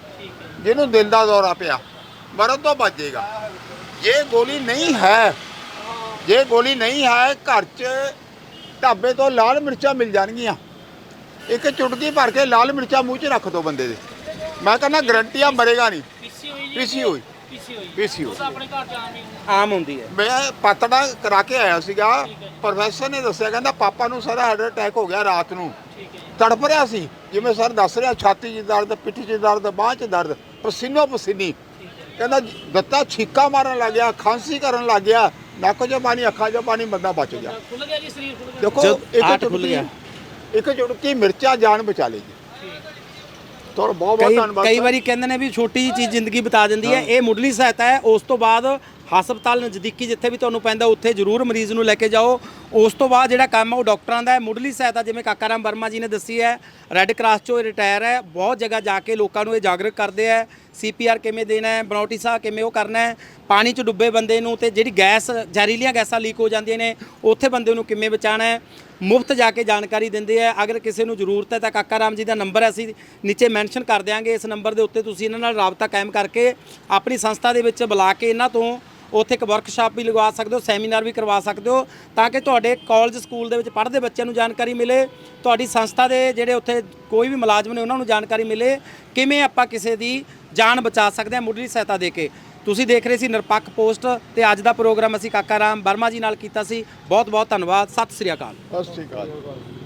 ਜਿਹਨੂੰ ਦਿਲ ਦਾ ਦੌਰਾ ਪਿਆ। ਮਰਨ ਤੋਂ ਬਚ ਜਾਏਗਾ। ਜੇ ਗੋਲੀ ਨਹੀਂ ਹੈ ਜੇ ਗੋਲੀ ਨਹੀਂ ਹੈ ਘਰ 'ਚ ਢਾਬੇ ਤੋਂ ਲਾਲ ਮਿਰਚਾਂ ਮਿਲ ਜਾਣਗੀਆਂ। ਇੱਕ ਚੁਟਕੀ ਭਰ ਕੇ ਲਾਲ ਮਿਰਚਾਂ ਮੂੰਹ 'ਚ ਰੱਖ ਦਿਓ ਬੰਦੇ ਦੇ। ਮੈਂ ਕਹਿੰਦਾ ਗਰੰਟੀ ਆ ਮਰੇਗਾ ਨਹੀਂ। ਪੀਸੀ ਹੋਈ ਪੀਸੀ ਹੋਈ। ਆਮ ਹੁੰਦੀ ਹੈ। ਮੈਂ ਪਾਤੜਾ ਕਰਾ ਕੇ ਆਇਆ ਸੀਗਾ। ਪ੍ਰੋਫੈਸਰ ਨੇ ਦੱਸਿਆ ਕਹਿੰਦਾ ਪਾਪਾ ਨੂੰ ਸਾਰਾ ਹਾਰਟ ਅਟੈਕ ਹੋ ਗਿਆ ਰਾਤ ਨੂੰ। ਤੜਪ ਰਿਹਾ ਸੀ। ਜਿਵੇਂ ਸਰ ਦੱਸ ਰਿਹਾ ਛਾਤੀ 'ਚ ਦਰਦ ਪਿੱਠ 'ਚ ਦਰਦ ਬਾਂਹ 'ਚ ਦਰਦ ਪਸੀਨੋ ਪਸੀਨੀ ਕਹਿੰਦਾ ਦਿੱਤਾ ਛੀਕਾ ਮਾਰਨ ਲੱਗ ਗਿਆ ਖਾਂਸੀ ਕਰਨ ਲੱਗ ਗਿਆ। ਨੱਕ 'ਚੋਂ ਪਾਣੀ ਅੱਖਾਂ 'ਚੋਂ ਪਾਣੀ ਬੰਦਾ ਬਚ ਗਿਆ। ਖੁੱਲ ਗਿਆ ਜੀ ਸਰੀਰ ਖੁੱਲ ਗਿਆ? ਦੇਖੋ ਇੱਕ ਖੁੱਲ ਚੁਟਕੀ ਗਿਆ। ਇੱਕ ਚੁਟਕੀ ਮਿਰਚਾਂ ਜਾਨ ਬਚਾ ਲੇਗੀ ਤੁਹਾਡਾ ਬਹੁਤ ਬਹੁਤ ਕਈ ਧੰਨਵਾਦ ਕਈ। ਵਾਰੀ ਕਹਿੰਦੇ ਨੇ ਵੀ ਛੋਟੀ ਜਿਹੀ ਚੀਜ਼ ਜ਼ਿੰਦਗੀ ਬਤਾ ਦਿੰਦੀ ਹੈ। ਇਹ ਮੁੱਢਲੀ ਸਹਾਇਤਾ ਹੈ। ਉਸ ਤੋਂ ਬਾਅਦ ਹਸਪਤਾਲ ਨਜ਼ਦੀਕੀ ਜਿੱਥੇ ਵੀ ਤੁਹਾਨੂੰ ਪੈਂਦਾ ਉੱਥੇ ਜ਼ਰੂਰ ਮਰੀਜ਼ ਨੂੰ ਲੈ ਕੇ ਜਾਓ। ਉਸ ਤੋਂ ਬਾਅਦ ਜਿਹੜਾ ਕੰਮ ਹੈ ਉਹ ਡਾਕਟਰਾਂ ਦਾ ਹੈ, ਮੁੱਢਲੀ ਸਹਾਇਤਾ ਜਿਵੇਂ ਕਾਕਾ ਰਾਮ ਵਰਮਾ ਜੀ ਨੇ ਦੱਸੀ ਹੈ ਰੈੱਡ ਕਰਾਸ ਚੋਂ ਰਿਟਾਇਰ ਹੈ, ਬਹੁਤ ਜਗ੍ਹਾ ਜਾ ਕੇ ਲੋਕਾਂ ਨੂੰ ਇਹ ਜਾਗਰੂਕ ਕਰਦੇ ਹੈ ਸੀਪੀਆਰ ਕਿਵੇਂ ਦੇਣਾ ਹੈ ਬਨੌਟੀ ਸਾਹ ਕਿਵੇਂ ਉਹ ਕਰਨਾ ਹੈ, ਪਾਣੀ 'ਚ ਡੁੱਬੇ ਬੰਦੇ ਨੂੰ ਤੇ ਜਿਹੜੀ ਗੈਸ, ਜ਼ਹਿਰੀਲੀਆਂ ਗੈਸਾਂ ਲੀਕ ਹੋ ਜਾਂਦੀਆਂ ਨੇ, ਉੱਥੇ ਬੰਦੇ ਨੂੰ ਕਿਵੇਂ ਬਚਾਉਣਾ ਹੈ, ਮੁਫਤ ਜਾ ਕੇ ਜਾਣਕਾਰੀ ਦਿੰਦੇ ਆ ਅਗਰ ਕਿਸੇ ਨੂੰ ਜ਼ਰੂਰਤ ਹੈ ਤਾਂ ਕਾਕਾ ਰਾਮ ਜੀ ਦਾ ਨੰਬਰ ਅਸੀਂ ਨੀਚੇ ਮੈਂਸ਼ਨ ਕਰ ਦਿਆਂਗੇ, ਇਸ ਨੰਬਰ ਦੇ ਉੱਤੇ ਤੁਸੀਂ ਇਹਨਾਂ ਨਾਲ ਰਾਬਤਾ ਕਾਇਮ ਕਰਕੇ ਆਪਣੀ ਸੰਸਥਾ ਦੇ ਵਿੱਚ ਬੁਲਾ ਕੇ ਇਹਨਾਂ ਤੋਂ ਉੱਥੇ ਇੱਕ ਵਰਕਸ਼ਾਪ ਵੀ ਲਗਵਾ ਸਕਦੇ ਹੋ ਸੈਮੀਨਾਰ ਵੀ ਕਰਵਾ ਸਕਦੇ ਹੋ ਤਾਂ ਕਿ ਤੁਹਾਡੇ ਕਾਲਜ ਸਕੂਲ ਦੇ ਵਿੱਚ ਪੜ੍ਹਦੇ ਬੱਚਿਆਂ ਨੂੰ ਜਾਣਕਾਰੀ ਮਿਲੇ, ਤੁਹਾਡੀ ਸੰਸਥਾ ਦੇ ਜਿਹੜੇ ਉੱਥੇ ਕੋਈ ਵੀ ਮੁਲਾਜ਼ਮ ਨੇ ਉਹਨਾਂ ਨੂੰ ਜਾਣਕਾਰੀ ਮਿਲੇ, ਕਿਵੇਂ ਆਪਾਂ ਕਿਸੇ ਦੀ ਜਾਨ ਬਚਾ ਸਕਦੇ ਹਾਂ ਮੁੱਢਲੀ ਸਹਾਇਤਾ ਦੇ ਕੇ। ਤੁਸੀਂ ਦੇਖ ਰਹੇ ਸੀ ਨਿਰਪੱਖ ਪੋਸਟ ਤੇ ਅੱਜ ਦਾ ਪ੍ਰੋਗਰਾਮ ਅਸੀਂ ਕਾਕਾ ਰਾਮ ਵਰਮਾ ਜੀ ਨਾਲ ਕੀਤਾ ਸੀ। ਬਹੁਤ ਬਹੁਤ ਧੰਨਵਾਦ, ਸਤਿ ਸ੍ਰੀ ਅਕਾਲ। ਸਤਿ ਸ਼੍ਰੀ ਅਕਾਲ।